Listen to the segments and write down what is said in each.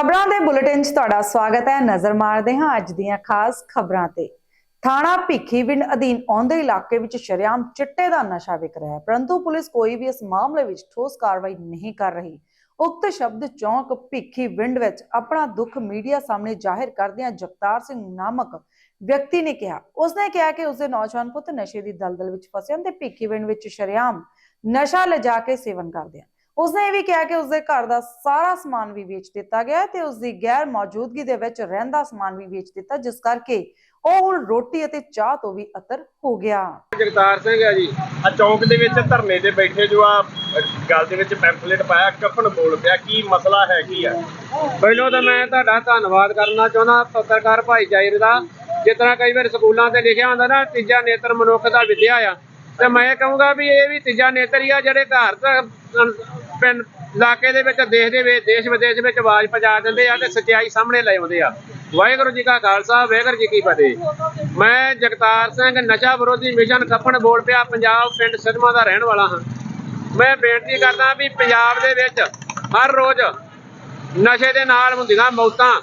ਖਬਰਾਂ ਦੇ ਬੁਲੇਟਿਨ 'ਚ ਤੁਹਾਡਾ ਸਵਾਗਤ ਹੈ। ਨਜ਼ਰ ਮਾਰਦੇ ਹਾਂ ਅੱਜ ਦੀਆਂ ਖਾਸ ਖਬਰਾਂ ਤੇ। ਥਾਣਾ ਭਿੱਖੀਵਿੰਡ ਅਧੀਨ ਆਉਂਦੇ ਇਲਾਕੇ ਵਿੱਚ ਸ਼ਰੇਆਮ ਚਿੱਟੇ ਦਾ ਨਸ਼ਾ ਵਿਕ ਰਿਹਾ ਹੈ। ਪਰੰਤੂ ਪੁਲਿਸ ਕੋਈ ਵੀ ਇਸ ਮਾਮਲੇ ਵਿੱਚ ਠੋਸ ਕਾਰਵਾਈ ਨਹੀਂ ਕਰ ਰਹੀ। ਉਕਤ ਸ਼ਬਦ ਚੌਂਕ ਭਿੱਖੀਵਿੰਡ ਵਿੱਚ ਆਪਣਾ ਦੁੱਖ ਮੀਡੀਆ ਸਾਹਮਣੇ ਜ਼ਾਹਿਰ ਕਰਦਿਆਂ ਜਗਤਾਰ ਸਿੰਘ ਨਾਮਕ ਵਿਅਕਤੀ ਨੇ ਕਿਹਾ। ਉਸਨੇ ਕਿਹਾ ਕਿ ਉਸਦੇ ਨੌਜਵਾਨ ਪੁੱਤ ਨਸ਼ੇ ਦੀ ਦਲਦਲ ਵਿੱਚ ਫਸਿਆ ਹਨ ਤੇ ਭਿੱਖੀਵਿੰਡ ਵਿੱਚ ਸ਼ਰੇਆਮ ਨਸ਼ਾ ਲਿਜਾ ਕੇ ਸੇਵਨ ਕਰਦੇ ਹਨ। ਉਸਨੇ ਇਹ ਵੀ ਕਿਹਾ ਕਿ ਉਸਦੇ ਘਰ ਦਾ ਸਾਰਾ ਸਮਾਨ ਵੀ ਵੇਚ ਦਿੱਤਾ ਗਿਆ ਤੇ ਉਸਦੀ ਗੈਰ ਮੌਜੂਦਗੀ ਦੇ ਵਿੱਚ ਰਹਿੰਦਾ ਸਮਾਨ ਵੀ ਵੇਚ ਦਿੱਤਾ, ਜਿਸ ਕਰਕੇ ਉਹ ਹੁਣ ਰੋਟੀ ਅਤੇ ਚਾਹ ਤੋਂ ਵੀ ਅਤਰ ਹੋ ਗਿਆ। ਜਗਤਾਰ ਸਿੰਘ ਹੈ ਜੀ ਆ ਚੌਂਕ ਦੇ ਵਿੱਚ ਧਰਨੇ ਤੇ ਬੈਠੇ ਜੋ ਆ ਗੱਲ ਦੇ ਵਿੱਚ ਪੈਂਫਲੇਟ ਪਾਇਆ, ਕਫਨ ਬੋਲ ਪਿਆ, ਕੀ ਮਸਲਾ ਹੈ, ਕੀ ਆ ਪਹਿਲਾਂ ਤਾਂ ਮੈਂ ਤੁਹਾਡਾ ਧੰਨਵਾਦ ਕਰਨਾ ਚਾਹੁੰਦਾ, ਪੱਤਰਕਾਰ ਭਾਈਚਾਰੇ ਦਾ। ਜਿਸ ਤਰ੍ਹਾਂ ਕਈ ਵਾਰ ਸਕੂਲਾਂ ਤੇ ਲਿਖਿਆ ਹੁੰਦਾ ਨਾ, ਤੀਜਾ ਨੇਤਰ ਮਨੁੱਖ ਦਾ ਵਿਦਿਆ ਆ। ਤੇ ਮੈਂ ਕਹੂੰਗਾ ਵੀ ਇਹ ਵੀ ਤੀਜਾ ਨੇਤਰ ਹੀ ਆ, ਜਿਹੜੇ ਘਰ ਤਾਂ ਪਿੰਡ ਇਲਾਕੇ ਦੇ ਵਿੱਚ ਦੇਸ਼ ਦੇ ਵਿੱਚ ਦੇਸ਼ ਵਿਦੇਸ਼ ਵਿੱਚ ਆਵਾਜ਼ ਪਹੁੰਚਾ ਦਿੰਦੇ ਆ ਤੇ ਸੱਚਾਈ ਸਾਹਮਣੇ ਲੈ ਆਉਂਦੇ ਆ। ਵਾਹਿਗੁਰੂ ਜੀ ਕਾ ਖਾਲਸਾ, ਵਾਹਿਗੁਰੂ ਜੀ ਕੀ ਫਤਿਹ। ਮੈਂ ਜਗਤਾਰ ਸਿੰਘ ਨਸ਼ਾ ਵਿਰੋਧੀ ਮਿਸ਼ਨ ਖੱਪਣ ਬੋਲ ਪਿਆ, ਪੰਜਾਬ ਪਿੰਡ ਸਿਧਵਾਂ ਦਾ ਰਹਿਣ ਵਾਲਾ ਹਾਂ। ਮੈਂ ਬੇਨਤੀ ਕਰਦਾ ਵੀ ਪੰਜਾਬ ਦੇ ਵਿੱਚ ਹਰ ਰੋਜ਼ ਨਸ਼ੇ ਦੇ ਨਾਲ ਹੁੰਦੀਆਂ ਮੌਤਾਂ।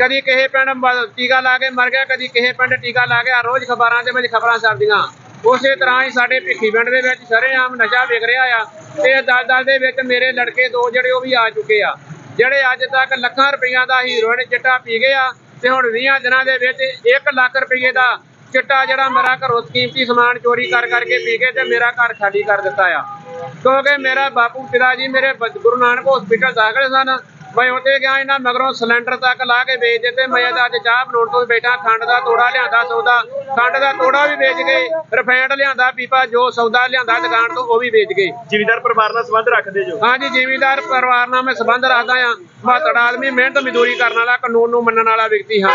ਕਦੀ ਕਿਸੇ ਪਿੰਡ ਟੀਕਾ ਲਾ ਕੇ ਮਰ ਗਿਆ, ਕਦੀ ਕਿਸੇ ਪਿੰਡ ਟੀਕਾ ਲਾ ਗਿਆ ਰੋਜ਼ ਖਬਰਾਂ ਦੇ ਵਿੱਚ ਖਬਰਾਂ ਚੱਲਦੀਆਂ ਉਸੇ ਤਰ੍ਹਾਂ ਹੀ ਸਾਡੇ ਭਿੱਖੀ ਪਿੰਡ ਦੇ ਵਿੱਚ ਸ਼ਰੇਆਮ ਨਸ਼ਾ ਵਿਕ ਰਿਹਾ ਆ ਤੇ ਦਲ ਦਲ ਦੇ ਵਿੱਚ ਮੇਰੇ ਲੜਕੇ ਦੋ ਜਿਹੜੇ ਉਹ ਵੀ ਆ ਚੁੱਕੇ ਆ। ਜਿਹੜੇ ਅੱਜ ਤੱਕ ਲੱਖਾਂ ਰੁਪਈਆ ਦਾ ਹੀਰੋਇਨ ਚਿੱਟਾ ਪੀ ਗਏ ਆ ਤੇ ਹੁਣ 20 ਦਿਨਾਂ ਦੇ ਵਿੱਚ 1 ਲੱਖ ਰੁਪਏ ਦਾ ਚਿੱਟਾ ਜਿਹੜਾ ਮੇਰਾ ਘਰੋਂ ਕੀਮਤੀ ਸਮਾਨ ਚੋਰੀ ਕਰ ਕਰਕੇ ਪੀ ਕੇ ਤੇ ਮੇਰਾ ਘਰ ਖਾਲੀ ਕਰ ਦਿੱਤਾ ਆ। ਕਿਉਂਕਿ ਮੇਰਾ ਬਾਪੂ, ਪਿਤਾ ਜੀ ਮੇਰੇ ਗੁਰੂ ਨਾਨਕ ਹਸਪੀਟਲ ਦਾਖਲ ਸਨ। ਮੈਂ ਉੱਥੇ ਗਿਆ ਇਹਨਾਂ ਮਗਰੋਂ ਸਿਲੰਡਰ ਤੱਕ ਲਾ ਕੇ ਵੇਚ ਦਿੱਤੇ। ਮੈਂ ਤਾਂ ਅੱਜ ਚਾਹ ਬਣਾਉਣ ਤੋਂ ਬੈਠਾ ਖੰਡ ਦਾ ਤੋੜਾ ਲਿਆਂਦਾ ਸੌਦਾ। ਖੰਡ ਦਾ ਤੋੜਾ ਵੀ ਵੇਚ ਗਏ ਰਿਫਾਈਂਡ ਲਿਆਂਦਾ ਪੀਪਾ ਜੋ ਸੌਦਾ ਲਿਆਂਦਾ ਦੁਕਾਨ ਤੋਂ ਉਹ ਵੀ ਵੇਚ ਗਏ ਜ਼ਿਮੀਦਾਰ ਪਰਿਵਾਰ ਨਾਲ ਸੰਬੰਧ ਰੱਖਦੇ ਜੋ? ਹਾਂਜੀ ਜ਼ਿਮੀਂਦਾਰ ਪਰਿਵਾਰ ਨਾਲ ਮੈਂ ਸੰਬੰਧ ਰੱਖਦਾ ਆ ਮਾਤੜ ਆਦਮੀ ਮਿਹਨਤ ਮਜ਼ਦੂਰੀ ਕਰਨ ਵਾਲਾ ਕਾਨੂੰਨ ਨੂੰ ਮੰਨਣ ਵਾਲਾ ਵਿਅਕਤੀ ਹਾਂ।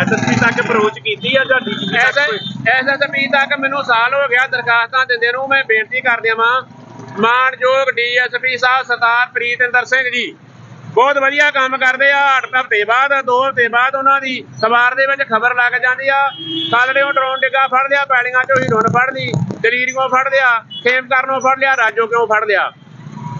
ਐਸਐਸਪੀ ਤੱਕ ਅਪਰੋਚ ਕੀਤੀ ਆ ਜਾਂ ਕੋਈ? ਐਸਐਸਪੀ ਤੱਕ ਮੈਨੂੰ ਸਾਲ ਹੋ ਗਿਆ ਦਰਖਾਸਤਾਂ ਦਿੰਦੇ ਨੂੰ ਮੈਂ ਬੇਨਤੀ ਕਰ ਦਿਆਂ ਮਾਨਯੋਗ ਡੀਐਸਪੀ ਸਾਹਿਬ ਸਰਦਾਰ ਪ੍ਰੀਤਿੰਦਰ ਸਿੰਘ ਜੀ ਬਹੁਤ ਵਧੀਆ ਕੰਮ ਕਰਦੇ ਆ। ਅੱਠ ਹਫ਼ਤੇ ਬਾਅਦ ਦੋ ਹਫ਼ਤੇ ਬਾਅਦ ਉਹਨਾਂ ਦੀ ਸਵਾਰ ਦੇ ਵਿੱਚ ਖਬਰ ਲੱਗ ਜਾਂਦੀ ਆ। ਕਾਲੜਿਓਂ ਡਰੋਨ ਡਿੱਗਾ ਫੜ ਲਿਆ ਪੈਲੀਆਂ ਚੋਂ ਹੀਰੋਨ ਫੜ ਲਈ ਦਲੀਰੀਓਂ ਫੜ ਲਿਆ ਖੇਮ ਕਰਨੋਂ ਫੜ ਲਿਆ ਰਾਜੋ ਕਿਉਂ ਫੜ ਲਿਆ?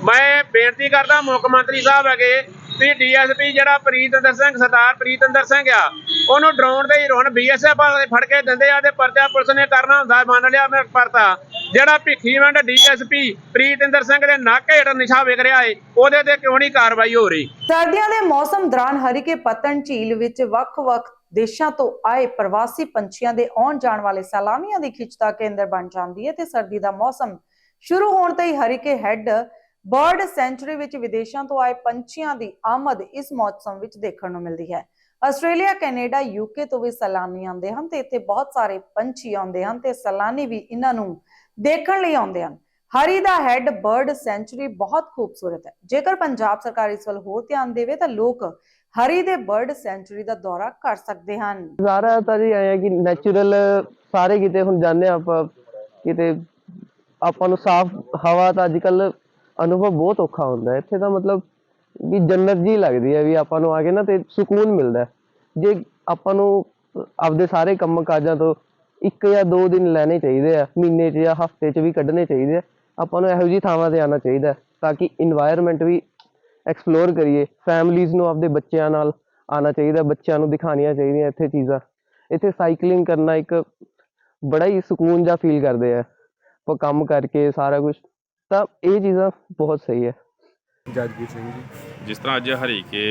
ਮੈਂ ਬੇਨਤੀ ਕਰਦਾ ਮੁੱਖ ਮੰਤਰੀ ਸਾਹਿਬ ਹੈਗੇ ਵੀ ਡੀਐਸਪੀ ਜਿਹੜਾ ਪ੍ਰੀਤਿੰਦਰ ਸਿੰਘ, ਸਰਦਾਰ ਪ੍ਰੀਤਿੰਦਰ ਸਿੰਘ ਆ, ਉਹਨੂੰ ਡਰੋਨ ਦੇ ਹੀਰੋਨ ਬੀਐਸਐਫ ਵਾਲੇ ਫੜ ਕੇ ਦਿੰਦੇ ਆ ਤੇ ਪਰਚਾ ਪੁਲਿਸ ਨੇ ਕਰਨਾ ਹੁੰਦਾ ਮੰਨ ਲਿਆ ਮੈਂ ਪਰਤਾ। ਜਿਹੜਾ ਭਿੱਖੀਵੰਡ ਡੀਐਸਪੀ ਪ੍ਰੀਤਿੰਦਰ ਸਿੰਘ ਦੇ ਨੱਕ ਹੇਠ ਨਿਸ਼ਾ ਵਿਕ ਰਿਹਾ ਏ, ਉਹਦੇ ਤੇ ਕਿਉਂ ਨਹੀਂ ਕਾਰਵਾਈ ਹੋ ਰਹੀ? ਸਰਦੀਆਂ ਦੇ ਮੌਸਮ ਦੌਰਾਨ ਹਰੀਕੇ ਪਤਨ ਝੀਲ ਵਿੱਚ ਵੱਖ-ਵੱਖ ਦੇਸ਼ਾਂ ਤੋਂ ਆਏ ਪ੍ਰਵਾਸੀ ਪੰਛੀਆਂ ਦੇ ਆਉਣ ਜਾਣ ਵਾਲੇ ਸੈਲਾਨੀਆਂ ਦੀ ਖਿੱਚ ਦਾ ਕੇਂਦਰ ਬਣ ਜਾਂਦੀ ਹੈ ਤੇ ਸਰਦੀ ਦਾ ਮੌਸਮ ਸ਼ੁਰੂ ਹੋਣ ਤੇ ਹੀ ਹਰੀਕੇ ਹੈੱਡ ਬਰਡ ਸੈਂਚੁਰੀ ਵਿੱਚ ਵਿਦੇਸ਼ਾਂ ਤੋਂ ਆਏ ਪੰਛੀਆਂ ਦੀ ਆਮਦ ਇਸ ਮੌਸਮ ਵਿੱਚ ਦੇਖਣ ਨੂੰ ਮਿਲਦੀ ਹੈ। ਆਸਟ੍ਰੇਲੀਆ, ਕੈਨੇਡਾ, ਯੂਕੇ ਤੋਂ ਵੀ ਸੈਲਾਨੀ ਆਉਂਦੇ ਹਨ ਤੇ ਇੱਥੇ ਬਹੁਤ ਸਾਰੇ ਪੰਛੀ ਆਉਂਦੇ ਹਨ ਤੇ ਸੈਲਾਨੀ ਵੀ ਇਹਨਾਂ ਨੂੰ ਦੇਖਣ ਲਈ ਆਉਂਦੇ ਹਨ। ਹਰੀ ਦਾ ਹੈੱਡ ਬਰਡ ਸੈਂਚੁਰੀ ਬਹੁਤ ਖੂਬਸੂਰਤ ਹੈ। ਜੇਕਰ ਪੰਜਾਬ ਸਰਕਾਰ ਇਸ ਵੱਲ ਹੋਰ ਧਿਆਨ ਦੇਵੇ ਤਾਂ ਲੋਕ ਹਰੀ ਦੇ ਬਰਡ ਸੈਂਚੁਰੀ ਦਾ ਦੌਰਾ ਕਰ ਸਕਦੇ ਹਨ। ਨਜ਼ਾਰਾ ਤਾਂ ਜੀ ਐਂ ਕਿ ਨੈਚੁਰਲ ਸਾਰੇ ਕਿਤੇ ਹੁਣ ਜਾਂਦੇ ਆਪਾਂ, ਕਿਤੇ ਆਪਾਂ ਨੂੰ ਸਾਫ਼ ਹਵਾ ਤਾਂ ਅੱਜ ਅਨੁਭਵ ਬਹੁਤ ਔਖਾ ਹੁੰਦਾ ਹੈ। ਇੱਥੇ ਤਾਂ ਮਤਲਬ ਵੀ ਜੰਨਤ ਜੀ ਲੱਗਦੀ ਹੈ ਵੀ ਆਪਾਂ ਨੂੰ ਆ ਕੇ ਨਾ ਤੇ ਸਕੂਨ ਮਿਲਦਾ ਜੇ ਆਪਾਂ ਨੂੰ ਆਪਦੇ ਸਾਰੇ ਕੰਮ ਕਾਜਾਂ ਤੋਂ ਇੱਕ ਜਾਂ ਦੋ ਦਿਨ ਲੈਣੇ ਚਾਹੀਦੇ ਆ, ਮਹੀਨੇ 'ਚ ਜਾਂ ਹਫ਼ਤੇ 'ਚ ਵੀ ਕੱਢਣੇ ਚਾਹੀਦੇ ਆ, ਆਪਾਂ ਨੂੰ ਇਹੋ ਜਿਹੀ ਥਾਵਾਂ ਤੇ ਆਉਣਾ ਚਾਹੀਦਾ ਤਾਂ ਕਿ ਇਨਵਾਇਰਨਮੈਂਟ ਵੀ ਐਕਸਪਲੋਰ ਕਰੀਏ ਫੈਮਲੀਜ਼ ਨੂੰ ਆਪਦੇ ਬੱਚਿਆਂ ਨਾਲ ਆਉਣਾ ਚਾਹੀਦਾ, ਬੱਚਿਆਂ ਨੂੰ ਦਿਖਾਉਣੀਆਂ ਚਾਹੀਦੀਆਂ ਇੱਥੇ ਚੀਜ਼ਾਂ। ਇੱਥੇ ਸਾਈਕਲਿੰਗ ਕਰਨਾ ਇੱਕ ਬੜਾ ਹੀ ਸਕੂਨ ਜਿਹਾ ਫੀਲ ਕਰਦੇ ਆ। ਆਪਾਂ ਕੰਮ ਕਰਕੇ ਸਾਰਾ ਕੁਝ ਤਾਂ ਇਹ ਚੀਜ਼ਾਂ ਬਹੁਤ ਸਹੀ ਹੈ। ਜੱਜਵੀਰ ਸਿੰਘ ਜੀ। ਜਿਸ ਤਰ੍ਹਾਂ ਅੱਜ ਹਰੀਕੇ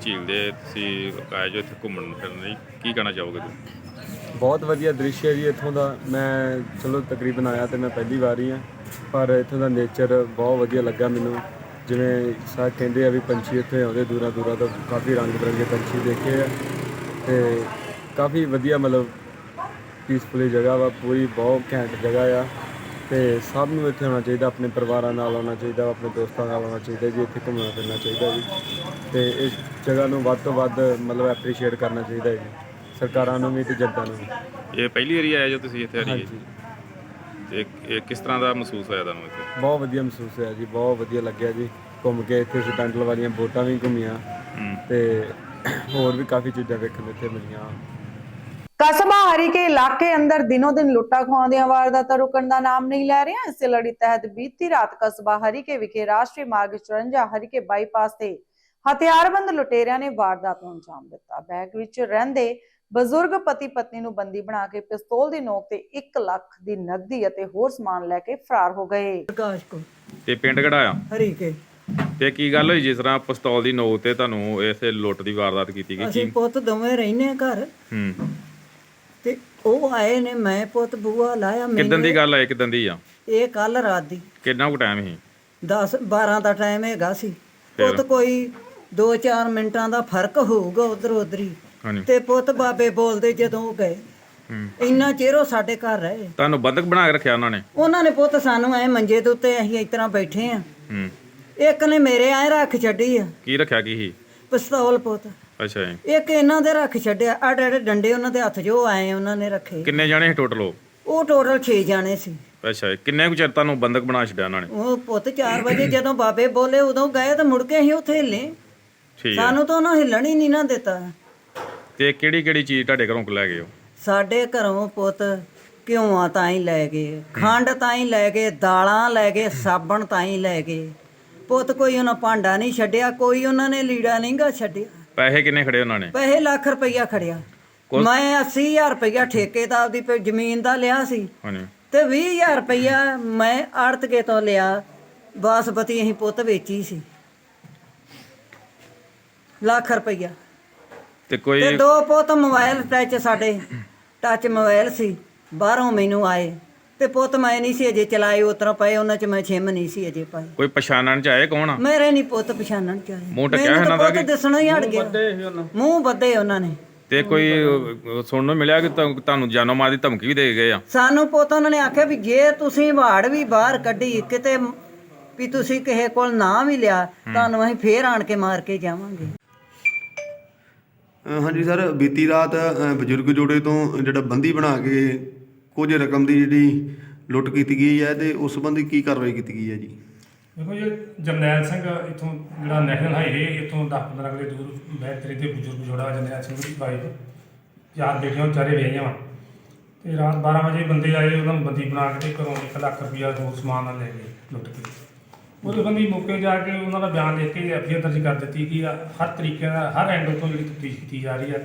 ਝੀਲ ਦੇ ਤੁਸੀਂ ਆਏ ਜੋ ਇੱਥੇ ਘੁੰਮਣ ਫਿਰਨ ਲਈ ਕੀ ਕਹਿਣਾ ਚਾਹੋਗੇ ਤੁਸੀਂ? ਬਹੁਤ ਵਧੀਆ ਦ੍ਰਿਸ਼ ਹੈ ਜੀ ਇੱਥੋਂ ਦਾ। ਮੈਂ ਚਲੋ ਤਕਰੀਬਨ ਆਇਆ ਤੇ ਮੈਂ ਪਹਿਲੀ ਵਾਰ ਹੀ ਆ ਪਰ ਇੱਥੋਂ ਦਾ ਨੇਚਰ ਬਹੁਤ ਵਧੀਆ ਲੱਗਾ ਮੈਨੂੰ। ਜਿਵੇਂ ਸਾ ਕਹਿੰਦੇ ਆ ਵੀ ਪੰਛੀ ਇੱਥੇ ਆਉਂਦੇ ਦੂਰਾ ਦੂਰਾ ਤੋਂ ਕਾਫੀ ਰੰਗ ਬਰੰਗੇ ਪੰਛੀ ਦੇਖੇ ਆ ਤੇ ਕਾਫੀ ਵਧੀਆ ਮਤਲਬ ਪੀਸਫੁਲੀ ਜਗ੍ਹਾ ਵਾ ਪੂਰੀ ਬਹੁਤ ਘੈਂਟ ਜਗ੍ਹਾ ਆ। ਤੇ ਸਭ ਨੂੰ ਇੱਥੇ ਆਉਣਾ ਚਾਹੀਦਾ ਆਪਣੇ ਪਰਿਵਾਰਾਂ ਨਾਲ ਆਉਣਾ ਚਾਹੀਦਾ ਆਪਣੇ ਦੋਸਤਾਂ ਨਾਲ ਆਉਣਾ ਚਾਹੀਦਾ ਜੀ ਇੱਥੇ ਘੁੰਮਣਾ ਫਿਰਨਾ ਚਾਹੀਦਾ ਜੀ। ਤੇ ਇਸ ਜਗ੍ਹਾ ਨੂੰ ਵੱਧ ਤੋਂ ਵੱਧ ਮਤਲਬ ਐਪਰੀਸ਼ੀਏਟ ਕਰਨਾ ਚਾਹੀਦਾ ਜੀ ਸਰਕਾਰਾਂ ਨੂੰ ਵੀ ਤੇ ਜਨਤਾ ਨੂੰ ਵੀ। ਇਹ ਪਹਿਲੀ ਵਾਰੀ ਆਏ ਜੋ ਤੁਸੀਂ ਇੱਥੇ ਹਰੀਏ ਹਾਂਜੀ। ਤੇ ਇਹ ਕਿਸ ਤਰ੍ਹਾਂ ਦਾ ਮਹਿਸੂਸ ਹੋਇਆ ਤੁਹਾਨੂੰ ਇੱਥੇ? ਬਹੁਤ ਵਧੀਆ ਮਹਿਸੂਸ ਹੋਇਆ ਜੀ ਬਹੁਤ ਵਧੀਆ ਲੱਗਿਆ ਜੀ। ਘੁੰਮ ਕੇ ਇੱਥੇ ਸਟੈਂਡਲ ਵਾਲੀਆਂ ਬੋਟਾਂ ਵੀ ਘੁੰਮੀਆਂ ਹੂੰ। ਤੇ ਹੋਰ ਵੀ ਕਾਫੀ ਚੀਜ਼ਾਂ ਵੇਖਣ ਨੂੰ ਇੱਥੇ ਮਿਲੀਆਂ। ਕਸਬਾ ਹਰੀਕੇ ਇਲਾਕੇ ਅੰਦਰ ਦਿਨੋ ਦਿਨ ਲੁੱਟਾਂ ਖੋਹਾਂ ਦੀਆਂ ਵਾਰਦਾਤਾਂ ਰੁਕਣ ਦਾ ਨਾਮ ਨਹੀਂ ਲੈ ਰਹੀਆਂ ਇਸੇ ਲੜੀ ਤਹਿਤ ਬੀਤੀ ਰਾਤ ਕਸਬਾ ਹਰੀਕੇ ਵਿਖੇ ਰਾਸ਼ਟਰੀ ਮਾਰਗ 54 ਹਰੀਕੇ ਬਾਈਪਾਸ ਤੇ ਹਥਿਆਰਬੰਦ ਲੁਟੇਰਿਆਂ ਨੇ ਵਾਰਦਾਤ ਨੂੰ ਅੰਜਾਮ ਦਿੱਤਾ। ਬੈਗ ਵਿੱਚ ਰਹਿੰਦੇ ਬਜ਼ੁਰਗ ਪਤੀ ਪਤਨੀ ਨੂੰ ਬੰਦੀ ਬਣਾ ਕੇ ਪਿਸਤੌਲ ਦੀ ਨੋਕ ਤੇ 1 ਲੱਖ ਦੀ ਨਕਦੀ ਅਤੇ ਹੋਰ ਸਮਾਨ ਲੈ ਕੇ ਫਰਾਰ ਹੋ ਗਏ। ਪ੍ਰਕਾਸ਼ ਕੋ ਤੇ ਪਿੰਡ ਕਿਹੜਾ ਆ? ਹਰੀਕੇ। ਤੇ ਕੀ ਗੱਲ ਹੋਈ ਜਿਸ ਤਰ੍ਹਾਂ ਪਿਸਤੌਲ ਦੀ ਨੋਕ ਤੇ ਤੁਹਾਨੂੰ ਇਸੇ ਲੁੱਟ ਦੀ ਵਾਰਦਾਤ ਕੀਤੀ ਗਈ? ਅਸੀਂ ਕੀ ਪੁੱਤ ਦੋਵੇਂ ਰਹਿੰਦੇ ਆ ਘਰ। ਹੂੰ। ਉਹ ਆਏ ਨੇ ਮੈਂ ਪੁੱਤ ਬੂਆ ਲਾਇਆ ਕਿਦਾਂ ਦੀ ਗੱਲ ਹੈ ਕਿਦਾਂ ਦੀ ਆ? ਇਹ ਕੱਲ ਰਾਤ ਦੀ। ਕਿੰਨਾ ਕੁ ਟਾਈਮ ਸੀ? 10 12 ਦਾ ਟਾਈਮ ਹੈਗਾ ਸੀ? ਪੁੱਤ ਕੋਈ 2-4 ਮਿੰਟਾਂ ਦਾ ਫ਼ਰਕ ਹੋਊਗਾ ਉਧਰ ਉਧਰੀ। ਤੇ ਪੁੱਤ ਬਾਬੇ ਬੋਲਦੇ ਜਦੋਂ ਉਹ ਗਏ। ਇੰਨਾ ਚਿਰ ਉਹ ਸਾਡੇ ਘਰ ਰਹੇ। ਤੁਹਾਨੂੰ ਬੰਦਕ ਬਣਾ ਕੇ ਰੱਖਿਆ ਉਹਨਾਂ ਨੇ? ਉਹਨਾਂ ਨੇ ਪੁੱਤ ਸਾਨੂੰ ਐ ਮੰਜੇ ਦੇ ਉੱਤੇ ਅਸੀਂ ਇਸ ਤਰ੍ਹਾਂ ਬੈਠੇ ਆ। ਇੱਕ ਨੇ ਮੇਰੇ ਐ ਰੱਖ ਛੱਡੀ ਆ। ਕੀ ਰੱਖਿਆ ਕੀ ਸੀ? ਪਿਸਤੌਲ ਪੁੱਤ। ਅੱਛਾ ਜੀ। ਇੱਕ ਇਹਨਾਂ ਦੇ ਰੱਖ ਛੱਡਿਆ ਆੜੇ ਆੜੇ ਡੰਡੇ ਉਹਨਾਂ ਦੇ ਹੱਥ ਜੋ ਆਏ ਉਹਨਾਂ ਨੇ ਰੱਖੇ। ਕਿੰਨੇ ਜਾਣੇ ਸੀ ਟੋਟਲ ਉਹ? ਉਹ ਟੋਟਲ 6 ਜਾਣੇ ਸੀ। ਅੱਛਾ ਜੀ ਕਿੰਨੇ ਕੁ ਚਿਰ ਤੁਹਾਨੂੰ ਬੰਦਕ ਬਣਾ ਛੱਡਿਆ ਉਹਨਾਂ ਨੇ? ਉਹ ਪੁੱਤ 4 ਵਜੇ ਜਦੋਂ ਬਾਬੇ ਬੋਲੇ ਉਦੋਂ ਗਏ ਤਾਂ ਮੁੜ ਕੇ ਅਸੀਂ ਉੱਥੇ ਹਿੱਲੇ। ਠੀਕ ਹੈ ਸਾਨੂੰ ਤਾਂ ਉਹਨਾਂ ਹਿੱਲਣ ਹੀ ਨਹੀਂ ਨਾ ਦਿੱਤਾ। ਤੇ ਕਿਹੜੀ ਕਿਹੜੀ ਚੀਜ਼ ਤੁਹਾਡੇ ਘਰੋਂ ਲੈ ਗਏ ਹੋ ਸਾਡੇ ਘਰੋਂ ਪੁੱਤ ਘਿਓਆਂ ਤਾਂ ਹੀ ਲੈ ਗਏ ਖੰਡ ਤਾਂ ਹੀ ਲੈ ਗਏ ਦਾਲਾਂ ਲੈ ਗਏ ਸਾਬਣ ਤਾਂ ਹੀ ਲੈ ਗਏ। ਪੁੱਤ ਕੋਈ ਉਹਨਾਂ ਭਾਂਡਾ ਨਹੀਂ ਛੱਡਿਆ ਕੋਈ ਉਹਨਾਂ ਨੇ ਲੀੜਾ ਨਹੀਂਗਾ ਛੱਡਿਆ। ਪੈਸੇ ਕਿੰਨੇ ਖੜੇ ਉਹਨਾਂ ਨੇ? ਪੈਸੇ ਲੱਖ ਰੁਪਈਆ ਖੜਿਆ। ਮੈਂ 80000 ਰੁਪਈਆ ਠੇਕੇ ਦਾ ਆਪਦੀ ਪ- ਜ਼ਮੀਨ ਦਾ ਲਿਆ ਸੀ। ਹਾਂਜੀ। ਤੇ 20000 ਰੁਪਈਆ ਮੈਂ ਆੜਤਕੇ ਤੋਂ ਲਿਆ। ਬਾਸਪਤੀ ਅਸੀਂ ਪੁੱਤ ਵੇਚੀ ਸੀ। ਲੱਖ ਰੁਪਈਆ। ਤੇ ਕੋਈ ਤੇ ਦੋ ਪੁੱਤ ਮੋਬਾਈਲ ਟੱਚ ਸਾਡੇ ਟੱਚ ਮੋਬਾਈਲ ਸੀ। ਬਾਹਰੋਂ ਮੈਨੂੰ ਆਏ। ਤੇ ਪੁੱਤ ਮੈਂ ਨਹੀਂ ਸੀ ਅਜੇ ਚਲਾਏ ਉਤਰ ਪਏ ਉਹਨਾਂ ਚ ਮੈਂ ਛਿਮ ਨਹੀਂ ਸੀ ਅਜੇ ਪਾਈ। ਕੋਈ ਪਛਾਣਨ ਚ ਆਏ ਕੌਣ ਆ? ਮੇਰੇ ਨਹੀਂ ਪੁੱਤ ਪਛਾਣਨ ਚ ਆਏ। ਮੂੰਹ ਢੱਕਿਆ ਇਹਨਾਂ ਦਾ ਕਿ- ਦਿਸਣੋਂ ਹੀ ਹਟ ਗਿਆ। ਮੂੰਹ ਬੱਦੇ ਉਹਨਾਂ ਨੇ। ਤੇ ਕੋਈ ਸੁਣਨ ਨੂੰ ਮਿਲਿਆ ਕਿ ਤੁਹਾਨੂੰ ਜਾਨੋਂ ਮਾਰ ਦੀ ਧਮਕੀ ਵੀ ਦੇ ਗਏ ਆ? ਸਾਨੂੰ ਪੁੱਤ ਉਹਨਾਂ ਨੇ ਆਖਿਆ ਵੀ ਜੇ ਤੁਸੀਂ ਵਾੜ ਵੀ ਬਾਹਰ ਕੱਢੀ ਕਿਤੇ ਵੀ ਤੁਸੀਂ ਕਿਸੇ ਕੋਲ ਨਾ ਵੀ ਲਿਆ ਤੁਹਾਨੂੰ ਅਸੀਂ ਫੇਰ ਆਣ ਕੇ ਮਾਰ ਕੇ ਜਾਵਾਂਗੇ। ਹਾਂਜੀ ਸਰ ਬੀਤੀ ਰਾਤ ਬਜ਼ੁਰਗ ਜੋੜੇ ਤੋਂ ਜਿਹੜਾ ਬੰਦੀ ਬਣਾ ਕੇ ਕੁਝ ਰਕਮ ਦੀ ਜਿਹੜੀ ਲੁੱਟ ਕੀਤੀ ਗਈ ਹੈ ਤੇ ਉਸ ਸੰਬੰਧੀ ਕੀ ਕਾਰਵਾਈ ਕੀਤੀ ਗਈ ਹੈ ਜੀ? ਦੇਖੋ ਜੀ, ਜਰਨੈਲ ਸਿੰਘ ਇੱਥੋਂ ਜਿਹੜਾ ਨੈਸ਼ਨਲ ਹਾਈਵੇ, ਇੱਥੋਂ 10-15 ਕਿਲੇ ਦੂਰ ਬੈਤਰੀ ਤੇ ਬਜ਼ੁਰਗ ਜੋੜਾ ਜਰਨੈਲ ਸਿੰਘ ਦੀ ਵਾਈਫ ਯਾਰ ਬੇਟੀਆਂ ਚਾਰੇ ਵਿਆਹੀਆਂ ਵਾ। ਤੇ ਰਾਤ 12 ਵਜੇ ਬੰਦੇ ਆਏ, ਉਹਨਾਂ ਨੂੰ ਬੰਦੀ ਬਣਾ ਕੇ ਤੇ ਘਰੋਂ 1 ਲੱਖ ਰੁਪਇਆ ਹੋਰ ਸਮਾਨ ਨਾਲ ਲੈ ਗਏ, ਲੁੱਟ ਕੇ। ਉਹਦੇ ਬੰਦੀ ਮੌਕੇ ਜਾ ਕੇ ਉਹਨਾਂ ਦਾ ਬਿਆਨ ਲਿਖ ਕੇ ਐਫਆਈਆਰ ਦਰਜ ਕਰ ਦਿੱਤੀ ਕਿ ਹਰ ਤਰੀਕੇ ਨਾਲ, ਹਰ ਐਂਗਲ ਤੋਂ ਜਿਹੜੀ ਤਫਤੀਸ਼ ਕੀਤੀ ਜਾ ਰਹੀ ਹੈ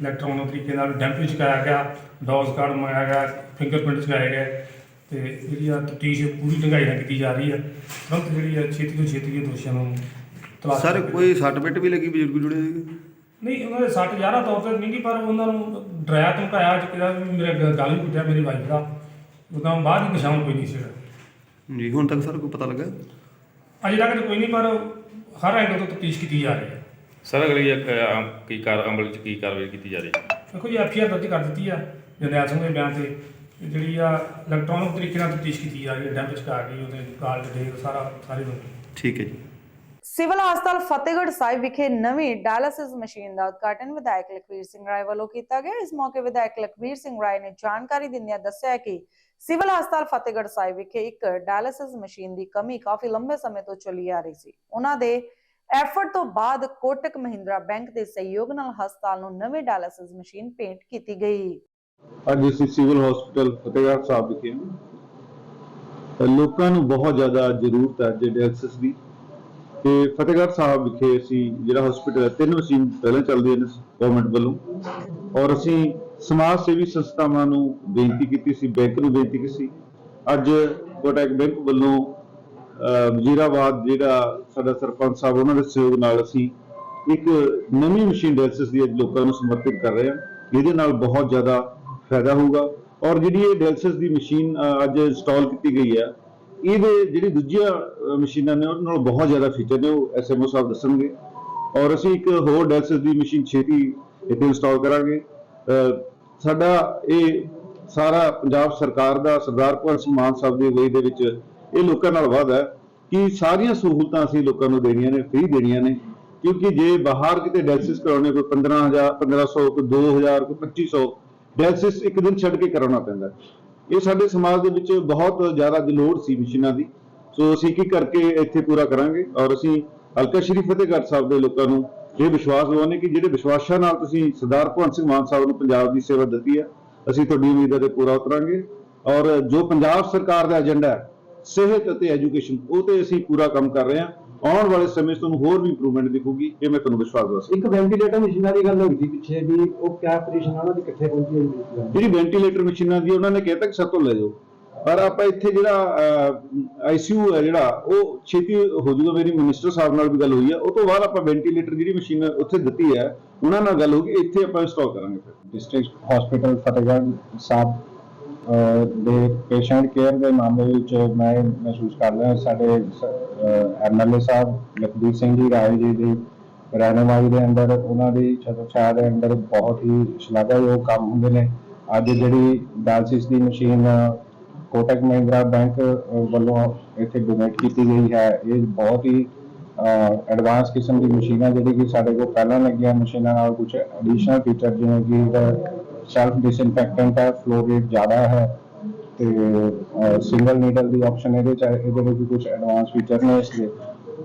ਇਲੈਕਟ੍ਰੋਨਿਕ ਤਰੀਕੇ ਨਾਲ ਡੈਂਪ ਵਿੱਚ ਕਰਾਇਆ ਗਿਆ ਡੌਸ ਕਾਰਡ ਮੰਗਾਇਆ ਗਿਆ ਫਿੰਗਰਪ੍ਰਿੰਟ ਚੁਕਾਏ ਗਏ ਤੇ ਜਿਹੜੀ ਆ ਤਫਤੀਸ਼ ਪੂਰੀ ਢੰਗਾਈ ਨਾਲ ਕੀਤੀ ਜਾ ਰਹੀ ਹੈ ਤੁਰੰਤ ਜਿਹੜੀ ਹੈ ਛੇਤੀ ਤੋਂ ਛੇਤੀ ਇਹ ਦੋਸ਼ੀਆਂ ਨੂੰ ਤਲਾਸ਼ ਸਰ ਕੋਈ ਸੱਟ ਪਿੱਟ ਵੀ ਲੱਗੀ ਬਜ਼ੁਰਗ ਜੋੜੇ ਨਹੀਂ ਉਹਨਾਂ ਦੇ ਸੱਟ ਜ਼ਿਆਦਾ ਤੌਰ ਤੇ ਨਹੀਂ ਪਰ ਉਹਨਾਂ ਨੂੰ ਡਰਾਇਆ ਧਮਕਾਇਆ ਕਿਹਾ ਵੀ ਮੇਰੇ ਗਲ ਵੀ ਕੁੱਟਿਆ ਮੇਰੀ ਵਾਈਫ ਦਾ। ਉਦੋਂ ਬਾਅਦ ਹੀ ਨਿਸ਼ਾਨ ਕੋਈ ਨਹੀਂ ਸੀਗਾ ਜੀ ਹੁਣ ਤੱਕ ਸਰ ਕੋਈ ਪਤਾ ਲੱਗਾ? ਅਜੇ ਤੱਕ ਕੋਈ ਨਹੀਂ ਪਰ ਹਰ ਐਂਗਲ ਤੋਂ ਤਫਤੀਸ਼ ਕੀਤੀ ਜਾ ਰਹੀ ਹੈ। ਸਰ ਅਗਲੀ ਕੀ ਕਾਰ ਅਮਲ ਚ ਕੀ ਕਾਰਵਾਈ ਕੀਤੀ ਜਾ ਰਹੀ ਹੈ? ਦੇਖੋ ਜੀ ਦਰਜ ਕਰ ਦਿੱਤੀ ਆ ਜਰਨੈਲ ਸਿੰਘ ਦੇ ਬਿਆਨ ਤੇ। ਤੇ ਜਿਹੜੀ ਆ ਇਲੈਕਟ੍ਰੋਨਿਕ ਤਰੀਕੇ ਨਾਲ ਤਫਤੀਸ਼ ਕੀਤੀ ਜਾ ਰਹੀ ਹੈ ਡੈਂਪ ਚ ਕਾ ਕੇ ਉਹਦੇ ਕਾਲ ਡਿਟੇਲ ਸਾਰਾ ਸਾਰੇ ਨੂੰ ਠੀਕ ਹੈ ਜੀ। ਸਿਵਲ ਹਸਪਤਾਲ ਫਤਿਹਗੜ੍ਹ ਸਾਹਿਬ ਵਿਖੇ ਨਵੀਂ ਡਾਇਲਿਸਿਸ ਮਸ਼ੀਨ ਦਾ ਉਦਘਾਟਨ ਵਿਧਾਇਕ ਲਖਵੀਰ ਸਿੰਘ ਰਾਏ ਵੱਲੋਂ ਕੀਤਾ ਗਿਆ। ਇਸ ਮੌਕੇ ਵਿਧਾਇਕ ਲਖਵੀਰ ਸਿੰਘ ਰਾਏ ਨੇ ਜਾਣਕਾਰੀ ਦਿੰਦਿਆਂ ਦੱਸਿਆ ਕਿ ਸਿਵਲ ਹਸਪਤਾਲ ਫਤਿਹਗੜ੍ਹ ਸਾਹਿਬ ਵਿਖੇ ਇੱਕ ਡਾਇਲਿਸਿਸ ਮਸ਼ੀਨ ਦੀ ਕਮੀ ਕਾਫੀ ਲੰਬੇ ਸਮੇਂ ਤੋਂ ਚੱਲੀ ਆ ਰਹੀ ਸੀ। ਉਹਨਾਂ ਦੇ ਐਫਰਟ ਤੋਂ ਬਾਅਦ ਕੋਟਕ ਮਹਿੰਦਰਾ ਬੈਂਕ ਦੇ ਸਹਿਯੋਗ ਨਾਲ ਹਸਪਤਾਲ ਨੂੰ ਨਵੀਂ ਡਾਇਲਿਸਿਸ ਮਸ਼ੀਨ ਭੇਂਟ ਕੀਤੀ ਗਈ। ਅੱਜ ਅਸੀਂ ਸਿਵਲ ਹਸਪੀਟਲ ਫਤਿਹਗੜ੍ਹ ਸਾਹਿਬ ਵਿਖੇ ਲੋਕਾਂ ਨੂੰ ਬਹੁਤ ਜ਼ਿਆਦਾ ਜ਼ਰੂਰਤ ਹੈ ਜੇ ਡਾਇਲਸਿਸ ਦੀ। ਤੇ ਫਤਿਹਗੜ੍ਹ ਸਾਹਿਬ ਵਿਖੇ ਅਸੀਂ ਜਿਹੜਾ ਹਸਪੀਟਲ ਹੈ, ਤਿੰਨ ਮਸ਼ੀਨ ਪਹਿਲਾਂ ਚੱਲਦੀਆਂ ਨੇ ਗਵਰਨਮੈਂਟ ਵੱਲੋਂ। ਔਰ ਅਸੀਂ ਸਮਾਜ ਸੇਵੀ ਸੰਸਥਾਵਾਂ ਨੂੰ ਬੇਨਤੀ ਕੀਤੀ ਸੀ, ਬੈਂਕ ਨੂੰ ਬੇਨਤੀ ਕੀਤੀ ਸੀ। ਅੱਜ ਕੋਟਕ ਬੈਂਕ ਵੱਲੋਂ ਵਜ਼ੀਰਾਬਾਦ ਜਿਹੜਾ ਸਾਡਾ ਸਰਪੰਚ ਸਾਹਿਬ, ਉਹਨਾਂ ਦੇ ਸਹਿਯੋਗ ਨਾਲ ਅਸੀਂ ਇੱਕ ਨਵੀਂ ਮਸ਼ੀਨ ਡਾਇਲਸਿਸ ਦੀ ਅੱਜ ਲੋਕਾਂ ਨੂੰ ਸਮਰਪਿਤ ਕਰ ਰਹੇ ਹਾਂ। ਇਹਦੇ ਨਾਲ ਬਹੁਤ ਜ਼ਿਆਦਾ ਫਾਇਦਾ ਹੋਊਗਾ। ਔਰ ਜਿਹੜੀ ਇਹ ਡਾਇਲਸਿਸ ਦੀ ਮਸ਼ੀਨ ਅੱਜ ਇੰਸਟਾਲ ਕੀਤੀ ਗਈ ਹੈ, ਇਹਦੇ ਜਿਹੜੀ ਦੂਜੀਆਂ ਮਸ਼ੀਨਾਂ ਨੇ, ਉਹਨਾਂ ਨਾਲ ਬਹੁਤ ਜ਼ਿਆਦਾ ਫੀਚਰ ਨੇ, ਉਹ ਐਸਐਮਓ ਸਾਹਿਬ ਦੱਸਣਗੇ। ਔਰ ਅਸੀਂ ਇੱਕ ਹੋਰ ਡਾਇਲਸਿਸ ਦੀ ਮਸ਼ੀਨ ਛੇਤੀ ਇੱਥੇ ਇੰਸਟਾਲ ਕਰਾਂਗੇ। ਸਾਡਾ ਇਹ ਸਾਰਾ ਪੰਜਾਬ ਸਰਕਾਰ ਦਾ ਸਰਦਾਰ ਭਗਵੰਤ ਸਿੰਘ ਮਾਨ ਸਾਹਿਬ ਦੀ ਅਗਵਾਈ ਦੇ ਵਿੱਚ ਇਹ ਲੋਕਾਂ ਨਾਲ ਵਾਅਦਾ ਕਿ ਸਾਰੀਆਂ ਸਹੂਲਤਾਂ ਅਸੀਂ ਲੋਕਾਂ ਨੂੰ ਦੇਣੀਆਂ ਨੇ ਫ੍ਰੀ ਦੇਣੀਆਂ ਨੇ, ਕਿਉਂਕਿ ਜੇ ਬਾਹਰ ਕਿਤੇ ਡਾਇਲਿਸਿਸ ਕਰਾਉਣੇ ਕੋਈ 15000 1500 ਕੋਈ 2000 ਕੋਈ 2500 ਡਾਇਲਿਸਿਸ ਇੱਕ ਦਿਨ ਛੱਡ ਕੇ ਕਰਾਉਣਾ ਪੈਂਦਾ ਇਹ ਸਾਡੇ ਸਮਾਜ ਦੇ ਵਿੱਚ ਬਹੁਤ ਜ਼ਿਆਦਾ ਲੋੜ ਸੀ ਮਸ਼ੀਨਾਂ ਦੀ। ਸੋ ਅਸੀਂ ਕੀ ਕਰਕੇ ਇੱਥੇ ਪੂਰਾ ਕਰਾਂਗੇ? ਔਰ ਅਸੀਂ ਹਲਕਾ ਸ਼੍ਰੀ ਫਤਿਹਗੜ੍ਹ ਸਾਹਿਬ ਦੇ ਲੋਕਾਂ ਨੂੰ ਇਹ ਵਿਸ਼ਵਾਸ ਦਿਵਾਉਂਦੇ ਕਿ ਜਿਹੜੇ ਵਿਸ਼ਵਾਸਾਂ ਨਾਲ ਤੁਸੀਂ ਸਰਦਾਰ ਭਗਵੰਤ ਸਿੰਘ ਮਾਨ ਸਾਹਿਬ ਨੂੰ ਪੰਜਾਬ ਦੀ ਸੇਵਾ ਦਿੱਤੀ ਹੈ, ਅਸੀਂ ਤੁਹਾਡੀ ਉਮੀਦਾਂ ਤੇ ਪੂਰਾ ਉਤਰਾਂਗੇ। ਔਰ ਜੋ ਪੰਜਾਬ ਸਰਕਾਰ ਦਾ ਏਜੰਡਾ ਹੈ ਸਿਹਤ ਅਤੇ ਐਜੂਕੇਸ਼ਨ ਉਹ ਤੇ ਅਸੀਂ ਪੂਰਾ ਕੰਮ ਕਰ ਰਹੇ ਹਾਂ। ਆਉਣ ਵਾਲੇ ਸਮੇਂ 'ਚ ਤੁਹਾਨੂੰ ਹੋਰ ਵੀ ਇੰਪਰੂਵਮੈਂਟ ਦਿਖੂਗੀ ਇਹ ਮੈਂ ਤੁਹਾਨੂੰ ਵਿਸ਼ਵਾਸ ਦਵਾ ਸਕਦਾ ਇੱਕ ਵੈਂਟੀਲੇਟਰ ਮਸ਼ੀਨਾਂ ਦੀ ਗੱਲ ਹੋਈ ਸੀ ਪਿੱਛੇ ਵੀ ਉਹ ਕਿਆ ਪੋਜੀਸ਼ਨ ਉਹਨਾਂ ਦੀ ਕਿੱਥੇ ਪਹੁੰਚੀ ਹੋਈ ਜਿਹੜੀ ਵੈਂਟੀਲੇਟਰ ਮਸ਼ੀਨਾਂ ਦੀ ਉਹਨਾਂ ਨੇ ਕਿਹਾ ਤੱਕ ਸਤੋਂ ਲੈ ਜਾਓ। ਪਰ ਆਪਾਂ ਇੱਥੇ ਜਿਹੜਾ ਆਈਸੀਯੂ ਹੈ ਜਿਹੜਾ ਉਹ ਛੇਤੀ ਹੋ ਜਾਊਗਾ। ਮੇਰੀ ਮਿਨਿਸਟਰ ਸਾਹਿਬ ਨਾਲ ਵੀ ਗੱਲ ਹੋਈ ਹੈ ਉਹ ਤੋਂ ਬਾਅਦ ਆਪਾਂ ਵੈਂਟੀਲੇਟਰ ਜਿਹੜੀ ਮਸ਼ੀਨ ਉੱਥੇ ਦਿੱਤੀ ਹੈ ਉਹਨਾਂ ਨਾਲ ਗੱਲ ਹੋਊਗੀ। ਇੱਥੇ ਆਪਾਂ ਇੰਸਟਾਲ ਕਰਾਂਗੇ ਫਿਰ। District hospital Fatehgarh Sahib. ਦੇ ਪੇਸ਼ੈਂਟ ਕੇਅਰ ਦੇ ਮਾਮਲੇ ਵਿੱਚ ਮੈਂ ਇਹ ਮਹਿਸੂਸ ਕਰ ਰਿਹਾ ਸਾਡੇ ਐਮਐਲਏ ਸਾਹਿਬ, ਲਖਬੀਰ ਸਿੰਘ ਜੀ, ਰਾਏ ਜੀ ਦੀ ਰਹਿਨੁਮਾਈ ਦੇ ਅੰਦਰ, ਉਹਨਾਂ ਦੀ ਛਤਰਛਾਇਆ ਦੇ ਅੰਦਰ ਬਹੁਤ ਹੀ ਸ਼ਲਾਘਾਯੋਗ ਕੰਮ ਹੁੰਦੇ ਨੇ। ਅੱਜ ਜਿਹੜੀ ਡਾਇਲਸਿਸ ਦੀ ਮਸ਼ੀਨ, ਕੋਟਕ ਮਹਿੰਦਰਾ ਬੈਂਕ ਵੱਲੋਂ ਇੱਥੇ ਡੋਨੇਟ ਕੀਤੀ ਗਈ ਹੈ। ਇਹ ਬਹੁਤ ਹੀ ਐਡਵਾਂਸ ਕਿਸਮ ਦੀ ਮਸ਼ੀਨਾਂ ਜਿਹੜੀ ਕਿ ਸਾਡੇ ਕੋਲ ਪਹਿਲਾਂ ਲੱਗੀਆਂ ਮਸ਼ੀਨਾਂ ਨਾਲ ਕੁਝ ਐਡੀਸ਼ਨਲ ਫੀਚਰ ਜਿਵੇਂ ਕਿ ਸੈਲਫ ਡਿਸਇਨਫੈਕਟੈਂਟ ਹੈ ਫਲੋ ਰੇਟ ਜ਼ਿਆਦਾ ਹੈ ਤੇ ਸਿੰਗਲ ਨੀਡਲ ਦੀ ਆਪਸ਼ਨ ਇਹਦੇ ਚ ਹੈ, ਇਹਦੇ ਵਿੱਚ ਕੁਝ ਐਡਵਾਂਸ ਫੀਚਰ ਨੇ ਇਸ ਦੇ।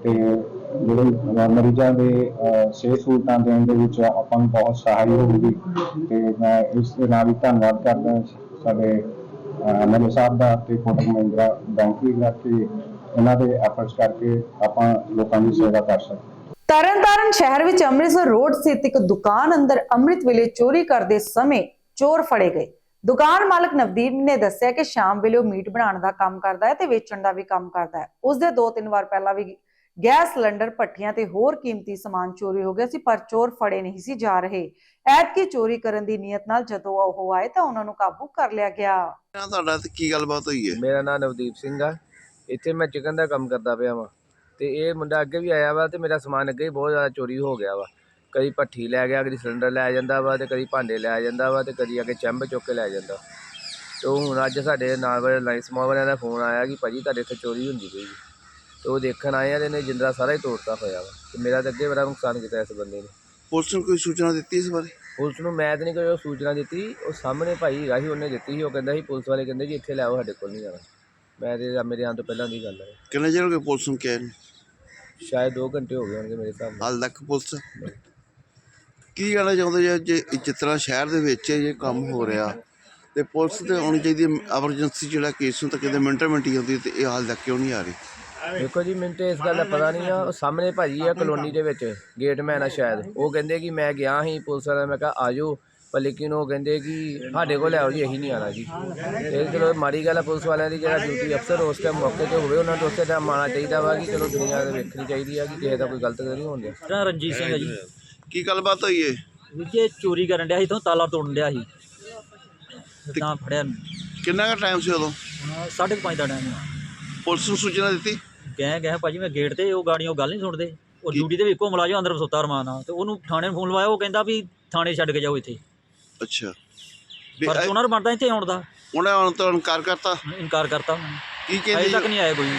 ਤੇ ਜਿਹੜੇ ਮਰੀਜ਼ਾਂ ਦੇ ਸਿਹਤ ਸਹੂਲਤਾਂ ਦੇਣ ਦੇ ਵਿੱਚ ਆਪਾਂ ਨੂੰ ਬਹੁਤ ਸਹਾਈ ਹੋਊਗੀ। ਤੇ ਮੈਂ ਇਸ ਦੇ ਨਾਲ ਹੀ ਧੰਨਵਾਦ ਕਰਦਾ ਸਾਡੇ ਐਮਐਲਏ ਸਾਹਿਬ ਦਾ ਤੇ ਕੋਟਕ ਮਹਿੰਦਰਾ ਬੈਂਕ ਵੀ ਕਰਕੇ ਕਿ ਇਹਨਾਂ ਦੇ ਐਫਰਟਸ ਕਰਕੇ ਆਪਾਂ ਲੋਕਾਂ ਦੀ ਸੇਵਾ ਕਰ ਸਕਦੇ ਤਰਨਤਾਰਨ ਸ਼ਹਿਰ ਵਿੱਚ ਅੰਮ੍ਰਿਤਸਰ ਰੋਡ ਸਥਿਤ ਇੱਕ ਦੁਕਾਨ ਅੰਦਰ ਅੰਮ੍ਰਿਤ ਵੇਲੇ ਚੋਰੀ ਕਰਦੇ ਸਮੇਂ ਚੋਰ ਫੜੇ ਗਏ। ਦੁਕਾਨ ਮਾਲਕ ਨਵਦੀਪ ਨੇ ਦੱਸਿਆ ਕਿ ਸ਼ਾਮ ਵੇਲੇ ਉਹ ਮੀਟ ਬਣਾਉਣ ਦਾ ਕੰਮ ਕਰਦਾ ਹੈ ਤੇ ਵੇਚਣ ਦਾ ਵੀ ਕੰਮ ਕਰਦਾ ਹੈ। ਉਸ ਦੇ ਦੋ ਤਿੰਨ ਵਾਰ ਪਹਿਲਾਂ ਵੀ ਗੈਸ ਸਿਲੰਡਰ ਭੱਠੀਆਂ ਤੇ ਹੋਰ ਕੀਮਤੀ ਸਮਾਨ ਚੋਰੀ ਹੋ ਗਿਆ ਸੀ ਪਰ ਚੋਰ ਫੜੇ ਨਹੀਂ ਸੀ ਜਾ ਰਹੇ। ਐਤਕੀ ਚੋਰੀ ਕਰਨ ਦੀ ਨੀਅਤ ਨਾਲ ਜਦੋਂ ਉਹ ਆਏ ਤਾਂ ਉਹਨਾਂ ਨੂੰ ਕਾਬੂ ਕਰ ਲਿਆ ਗਿਆ। ਤੁਹਾਡਾ ਤੇ ਕੀ ਗੱਲਬਾਤ ਹੋਈ ਹੈ? ਮੇਰਾ ਨਾਮ ਨਵਦੀਪ ਸਿੰਘ ਆ। ਇੱਥੇ ਮੈਂ ਚਿਕਨ ਦਾ ਕੰਮ ਕਰਦਾ ਪਿਆ ਵਾਂ। ਤੇ ਇਹ ਮੁੰਡਾ ਅੱਗੇ ਵੀ ਆਇਆ ਵਾ ਤੇ ਮੇਰਾ ਸਮਾਨ ਅੱਗੇ ਹੀ ਬਹੁਤ ਜ਼ਿਆਦਾ ਚੋਰੀ ਹੋ ਗਿਆ ਵਾ। ਕਦੀ ਭੱਠੀ ਲੈ ਗਿਆ ਕਦੀ ਸਿਲੰਡਰ ਲੈ ਜਾਂਦਾ ਵਾ ਤੇ ਕਦੀ ਭਾਂਡੇ ਲੈ ਜਾਂਦਾ ਵਾ ਤੇ ਕਦੀ ਅੱਗੇ ਚੰਬ ਚੁੱਕ ਕੇ ਲੈ ਜਾਂਦਾ। ਤੇ ਉਹ ਹੁਣ ਅੱਜ ਸਾਡੇ ਨਾਲ ਵਾਲੇ ਲਾਈਨ ਸਮਾ ਵਾਲਿਆਂ ਦਾ ਫੋਨ ਆਇਆ ਕਿ ਭਾਜੀ ਤੁਹਾਡੇ ਇੱਥੇ ਚੋਰੀ ਹੁੰਦੀ ਪਈ ਜੀ। ਤੇ ਉਹ ਦੇਖਣ ਆਏ ਆ ਤੇ ਇਹਨੇ ਜਿੰਦਰਾ ਸਾਰਾ ਹੀ ਤੋੜਤਾ ਹੋਇਆ ਵਾ। ਤੇ ਮੇਰਾ ਤਾਂ ਅੱਗੇ ਬੜਾ ਨੁਕਸਾਨ ਕੀਤਾ ਇਸ ਬੰਦੇ ਨੇ। ਪੁਲਿਸ ਨੂੰ ਕੋਈ ਸੂਚਨਾ ਦਿੱਤੀ ਇਸ ਬਾਰੇ? ਪੁਲਿਸ ਨੂੰ ਮੈਂ ਤਾਂ ਨਹੀਂ ਕੋਈ ਸੂਚਨਾ ਦਿੱਤੀ। ਉਹ ਸਾਹਮਣੇ ਭਾਈ ਹੈਗਾ ਸੀ ਉਹਨੇ ਦਿੱਤੀ ਸੀ ਉਹ ਕਹਿੰਦਾ ਸੀ ਪੁਲਿਸ ਵਾਲੇ ਕਹਿੰਦੇ ਜੀ ਇੱਥੇ ਲਿਆਓ ਸਾਡੇ ਕੋਲ ਨਹੀਂ ਜਾਣਾ। ਮੈਂ ਤੇ ਮੇਰੇ ਆਉਣ ਤੋਂ ਪਹਿਲਾਂ ਦੀ ਗੱਲ ਹੈ ਕਿੰਨੇ ਚਿਰ ਹੋ ਗਏ ਪੁਲਿਸ ਨੂੰ ਕਿਹਾ ਸ਼ਾਇਦ 2 ਘੰਟੇ ਹੋ ਗਏ ਹੋਣਗੇ ਮੇਰੇ ਹਿਸਾਬ ਨਾਲ ਹਾਲ ਤੱਕ ਪੁਲਿਸ ਕੀ ਕਹਿਣਾ ਚਾਹੁੰਦੇ ਜੇ ਜੇ ਜਿਸ ਤਰ੍ਹਾਂ ਸ਼ਹਿਰ ਦੇ ਵਿੱਚ ਇਹ ਕੰਮ ਹੋ ਰਿਹਾ ਤੇ ਪੁਲਿਸ ਤੇ ਆਉਣੀ ਚਾਹੀਦੀ ਐਮਰਜੈਂਸੀ ਜਿਹੜਾ ਕੇਸ ਨੂੰ ਤਾਂ ਕਿਤੇ ਮਿੰਟੋ ਮਿੰਟ ਹੀ ਆਉਂਦੀ ਤੇ ਇਹ ਹਾਲ ਤੱਕ ਕਿਉਂ ਨਹੀਂ ਆ ਰਹੀ ਦੇਖੋ ਜੀ ਮੈਨੂੰ ਤੇ ਇਸ ਗੱਲ ਦਾ ਪਤਾ ਨਹੀਂ ਆ ਉਹ ਸਾਹਮਣੇ ਭਾਜੀ ਆ ਕਲੋਨੀ ਦੇ ਵਿੱਚ ਗੇਟਮੈਨ ਆ ਸ਼ਾਇਦ ਉਹ ਕਹਿੰਦੇ ਕਿ ਮੈਂ ਗਿਆ ਸੀ ਪੁਲਿਸ ਵਾਲਾ ਮੈਂ ਕਿਹਾ ਆਜੋ ਪਰ ਲੇਕਿਨ ਉਹ ਕਹਿੰਦੇ ਕਿ ਸਾਡੇ ਕੋਲ ਆਓ ਜੀ ਅਸੀਂ ਨਹੀਂ ਆਣਾ ਜੀ। ਇਹ ਚਲੋ ਮਾੜੀ ਗੱਲ ਆ ਪੁਲਿਸ ਵਾਲਿਆਂ ਦੀ ਜਿਹੜਾ ਡਿਊਟੀ ਅਫਸਰ ਉਸ ਟਾਈਮ ਮੌਕੇ ਤੇ ਹੋਵੇ ਉਹਨਾਂ ਨੂੰ ਉਸੇ ਟਾਈਮ ਆਉਣਾ ਚਾਹੀਦਾ ਵਾ ਕਿ ਚਲੋ ਦੁਨੀਆ ਦੇ ਵੇਖਣੀ ਚਾਹੀਦੀ ਆ ਕਿ ਕਿਸੇ ਦਾ ਕੋਈ ਗਲਤ ਨਹੀਂ ਹੋਣ ਡਿਆ ਮੇਰਾ ਰਣਜੀਤ ਸਿੰਘ ਹੈ ਜੀ। ਕੀ ਗੱਲਬਾਤ ਹੋਈ ਏ? ਜੀ ਇਹ ਚੋਰੀ ਕਰਨ ਡਿਆ ਸੀ ਤੋਂ ਤਾਲਾ ਤੋੜਨ ਡਿਆ ਸੀ। ਤੇ ਤਾਂ ਫੜਿਆ ਕਿੰਨਾ ਕੁ ਟਾਈਮ ਸੀ ਉਦੋਂ? ਹੁਣ ਸਾਢੇ ਕੁ ਪੰਜ ਦਾ ਟਾਈਮ ਪੁਲਿਸ ਨੂੰ ਸੂਚਨਾ ਦਿੱਤੀ? ਗਏ ਗਏ ਭਾਜੀ ਮੈਂ ਗੇਟ ਤੇ ਉਹ ਗਾੜੀਆਂ ਉਹ ਗੱਲ ਨਹੀਂ ਸੁਣਦੇ। ਉਹ ਡਿਊਟੀ ਤੇ ਵੀ ਇੱਕੋ ਮੁਲਾਜ਼ਮ ਅੰਦਰ ਸੁੱਤਾ ਰਮਾਨਾ ਤੇ ਉਹਨੂੰ ਥਾਣੇ ਨੂੰ ਫੋਨ ਲਵਾਇਆ ਉਹ ਕਹਿੰਦਾ ਵੀ ਥਾਣੇ ਛੱਡ ਕੇ ਜਾਓ ਇੱਥੇ। ਅੱਛਾ। ਵੀ ਪਰ ਇਹ- ਬਣਦਾ ਇੱਥੇ ਆਉਣ ਦਾ। ਉਹਨੇ ਹੁਣ ਤੋਂ ਇਨਕਾਰ ਕਰਤਾ। ਇਨਕਾਰ ਕਰਤਾ ਉਹਨਾਂ। ਨੇ ਕੀ ਅਜੇ ਕਹਿੰਦੇ ਤੱਕ ਜੀ? ਨਹੀਂ ਆਇਆ ਕੋਈ।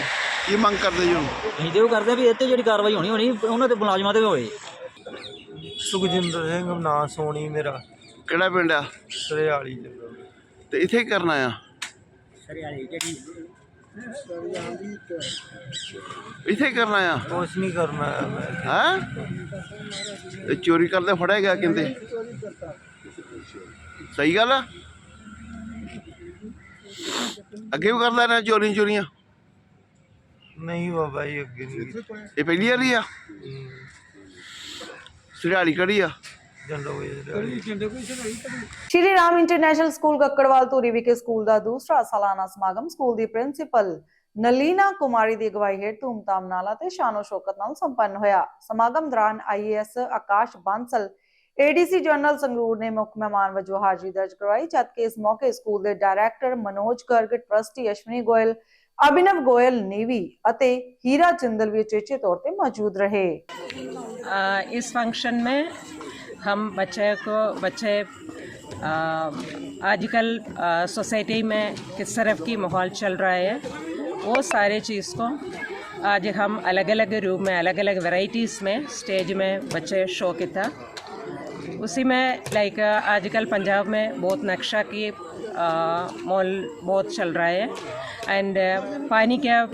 ਕੀ ਮੰਗ ਕਰਦੇ ਜੀ ਹੁਣ? ਅਸੀਂ ਤੇ ਉਹ ਕਰਦੇ ਵੀ ਇੱਥੇ ਜਿਹੜੀ ਕਾਰਵਾਈ ਹੋਣੀ ਹੋਣੀ ਉਹਨਾਂ ਦੇ ਮੁਲਾਜ਼ਮਾਂ ਤੇ ਵੀ ਹੋਵੇ। ਸੁਖਜਿੰਦਰ ਸਿੰਘ ਨਾਂ ਸੋਣੀ ਮੇਰਾ। ਕਿਹੜਾ ਪਿੰਡ ਆ? ਸਰਿਆਲੀ ਤੇ ਇੱਥੇ ਕੀ ਕਰਨਾ ਆ ਇੱਥੇ ਕੀ ਕਰਨਾ ਆ ਕੁਛ ਨਹੀਂ ਕਰਨਾ। ਮੈਂ ਹੈ? ਤੇ ਚੋਰੀ ਕਰਦੇ ਫੜਿਆ ਗਿਆ ਕਹਿੰਦੇ ਸਹੀ ਗੱਲ ਆ? ਅੱਗੇ ਵੀ ਕਰਦਾ ਰਿਹਾ ਚੋਰੀਆਂ ਚੋਰੀਆਂ? ਨਹੀਂ ਬਾਬਾ ਜੀ ਅੱਗੇ ਨਹੀਂ। ਇਹ ਪਹਿਲੀ ਵਾਰੀ ਆ? ਸਿਰਾੜੀ ਕੜੀ ਆ? ਸ਼੍ਰੀ ਰਾਮ ਇੰਟਰਨੈਸ਼ਨਲ ਸਕੂਲ ਕੱਕੜਵਾਲ ਧੂਰੀ ਵਿਖੇ ਸਕੂਲ ਦਾ ਦੂਸਰਾ ਸਾਲਾਨਾ ਸਮਾਗਮ ਸਕੂਲ ਦੀ ਪ੍ਰਿੰਸੀਪਲ ਨਲੀਨਾ ਕੁਮਾਰੀ ਦੀ ਅਗਵਾਈ ਹੇਠ ਧੂਮਧਾਮ ਨਾਲ ਅਤੇ ਸ਼ਾਨੋ ਸ਼ੌਕਤ ਨਾਲ ਸੰਪੰਨ ਹੋਇਆ। ਸਮਾਗਮ ਦੌਰਾਨ IAS Akash Bansal ADC general Sangrur ਨੇ ਮੁੱਖ ਮਹਿਮਾਨ ਵਜੋਂ ਹਾਜ਼ਰੀ ਦਰਜ ਕਰਵਾਈ ਜਦਕਿ ਇਸ ਮੌਕੇ ਸਕੂਲ ਦੇ ਡਾਇਰੈਕਟਰ ਮਨੋਜ ਗਰਗ ਟਰਸਟੀ ਅਸ਼ਵਨੀ ਗੋਇਲ ਅਭਿਨਵ ਗੋਇਲ ਨੀਵੀ ਅਤੇ ਹੀਰਾ ਚੰਦਲ ਵੀ ਉਚੇਚੇ ਤੌਰ ਤੇ ਮੌਜੂਦ ਰਹੇ आ, इस फंक्शन में हम बच्चे को बच्चे आजकल सोसाइटी में किस तरफ की माहौल चल रहा है वो सारे चीज़ को आज हम अलग अलग रूम में अलग अलग वैरायटीज़ में स्टेज में बच्चे शो किया उसी में लाइक आजकल पंजाब में बहुत नक्शा की मॉल बहुत चल रहा है। एंड पानी का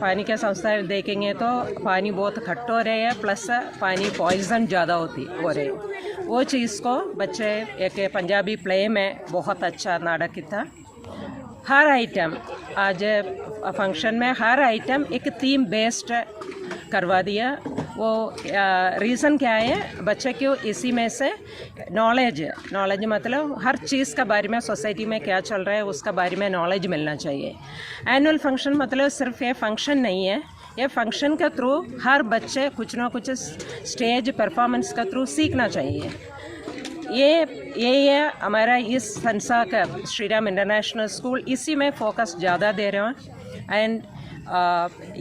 पानी का संस्था देखेंगे तो पानी बहुत खट्ट हो रहे हैं प्लस पानी पॉइजन ज़्यादा होती, हो रही वो चीज़ को बच्चे, एक पंजाबी प्ले में बहुत अच्छा नाटक था हर आइटम आज फ़ंक्शन में हर आइटम एक थीम बेस्ड करवा दिया। वो रीज़न क्या है? बच्चे को इसी में से नॉलेज नॉलेज मतलब हर चीज़ का बारे में सोसाइटी में क्या चल रहा है, उसका बारे में नॉलेज मिलना चाहिए। एनुअल फ़ंक्शन मतलब सिर्फ़ ये फ़ंक्शन नहीं है। ये फ़ंक्शन के थ्रू हर बच्चे कुछ ना कुछ स्टेज परफॉर्मेंस के थ्रू सीखना चाहिए। ये यही है हमारा इस संस्था का श्री राम इंटरनेशनल स्कूल इसी में फोकस ज़्यादा दे रहे हैं। एंड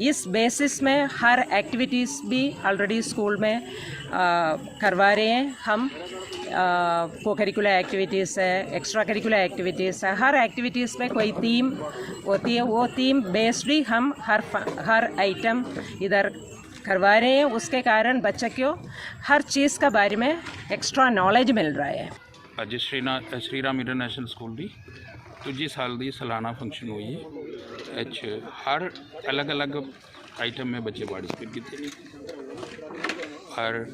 इस बेसिस में हर एक्टिविटीज़ भी ऑलरेडी स्कूल में uh, करवा रहे हैं हम को करिकुलर एक्टिविटीज़ है एक्स्ट्रा करिकुलर एक्टिविटीज़ है हर एक्टिविटीज़ में कोई थीम होती है वो थीम बेस्ड ही हम हर फ- हर आइटम इधर करवा रहे हैं उसके कारण बच्चे को हर चीज़ का बारे में एक्स्ट्रा नॉलेज मिल रहा है ਅੱਜ ਸ਼੍ਰੀ ਨਾ ਸ਼੍ਰੀ ਰਾਮ ਇੰਟਰਨੈਸ਼ਨਲ ਸਕੂਲ ਦੀ ਦੂਜੀ ਸਾਲ ਦੀ ਸਾਲਾਨਾ ਫੰਕਸ਼ਨ ਹੋਈ ਹੈ ਇਹ 'ਚ ਹਰ ਅਲੱਗ-ਅਲੱਗ ਆਈਟਮ में ਬੱਚੇ ਪਾਰਟਿਸਿਪੇਟ ਕੀਤੇ ਨੇ ਔਰ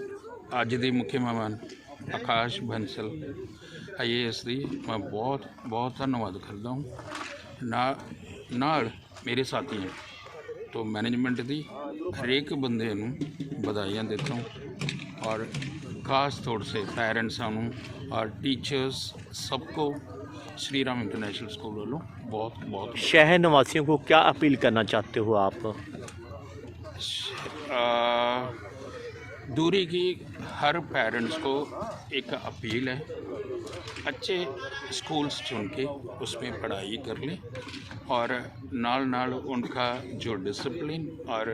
ਅੱਜ ਦੇ ਮੁੱਖ ਮਹਿਮਾਨ ਆਕਾਸ਼ ਬੰਸਲ ਆਈਏਐਸ ਦੀ ਮੈਂ ਬਹੁਤ ਬਹੁਤ ਧੰਨਵਾਦ ਕਰਦਾ ਹਾਂ ਨਾ ਨਾਲ ਮੇਰੇ ਸਾਥੀਆਂ तो मैनेजमेंट ਦੀ ਹਰੇਕ ਬੰਦੇ ਨੂੰ ਵਧਾਈਆਂ ਦਿੰਦਾ ਹਾਂ और खास तौर से पेरेंट्सां ਨੂੰ और टीचर्स सबको श्री राम इंटरनेशनल स्कूल वालों बहुत बहुत शहर निवासियों को क्या अपील करना चाहते हो आप? आ, दूरी की हर पेरेंट्स को एक अपील है अच्छे स्कूल्स चुन के उसमें पढ़ाई कर लें और नाल नाल उनका जो डिसिप्लिन और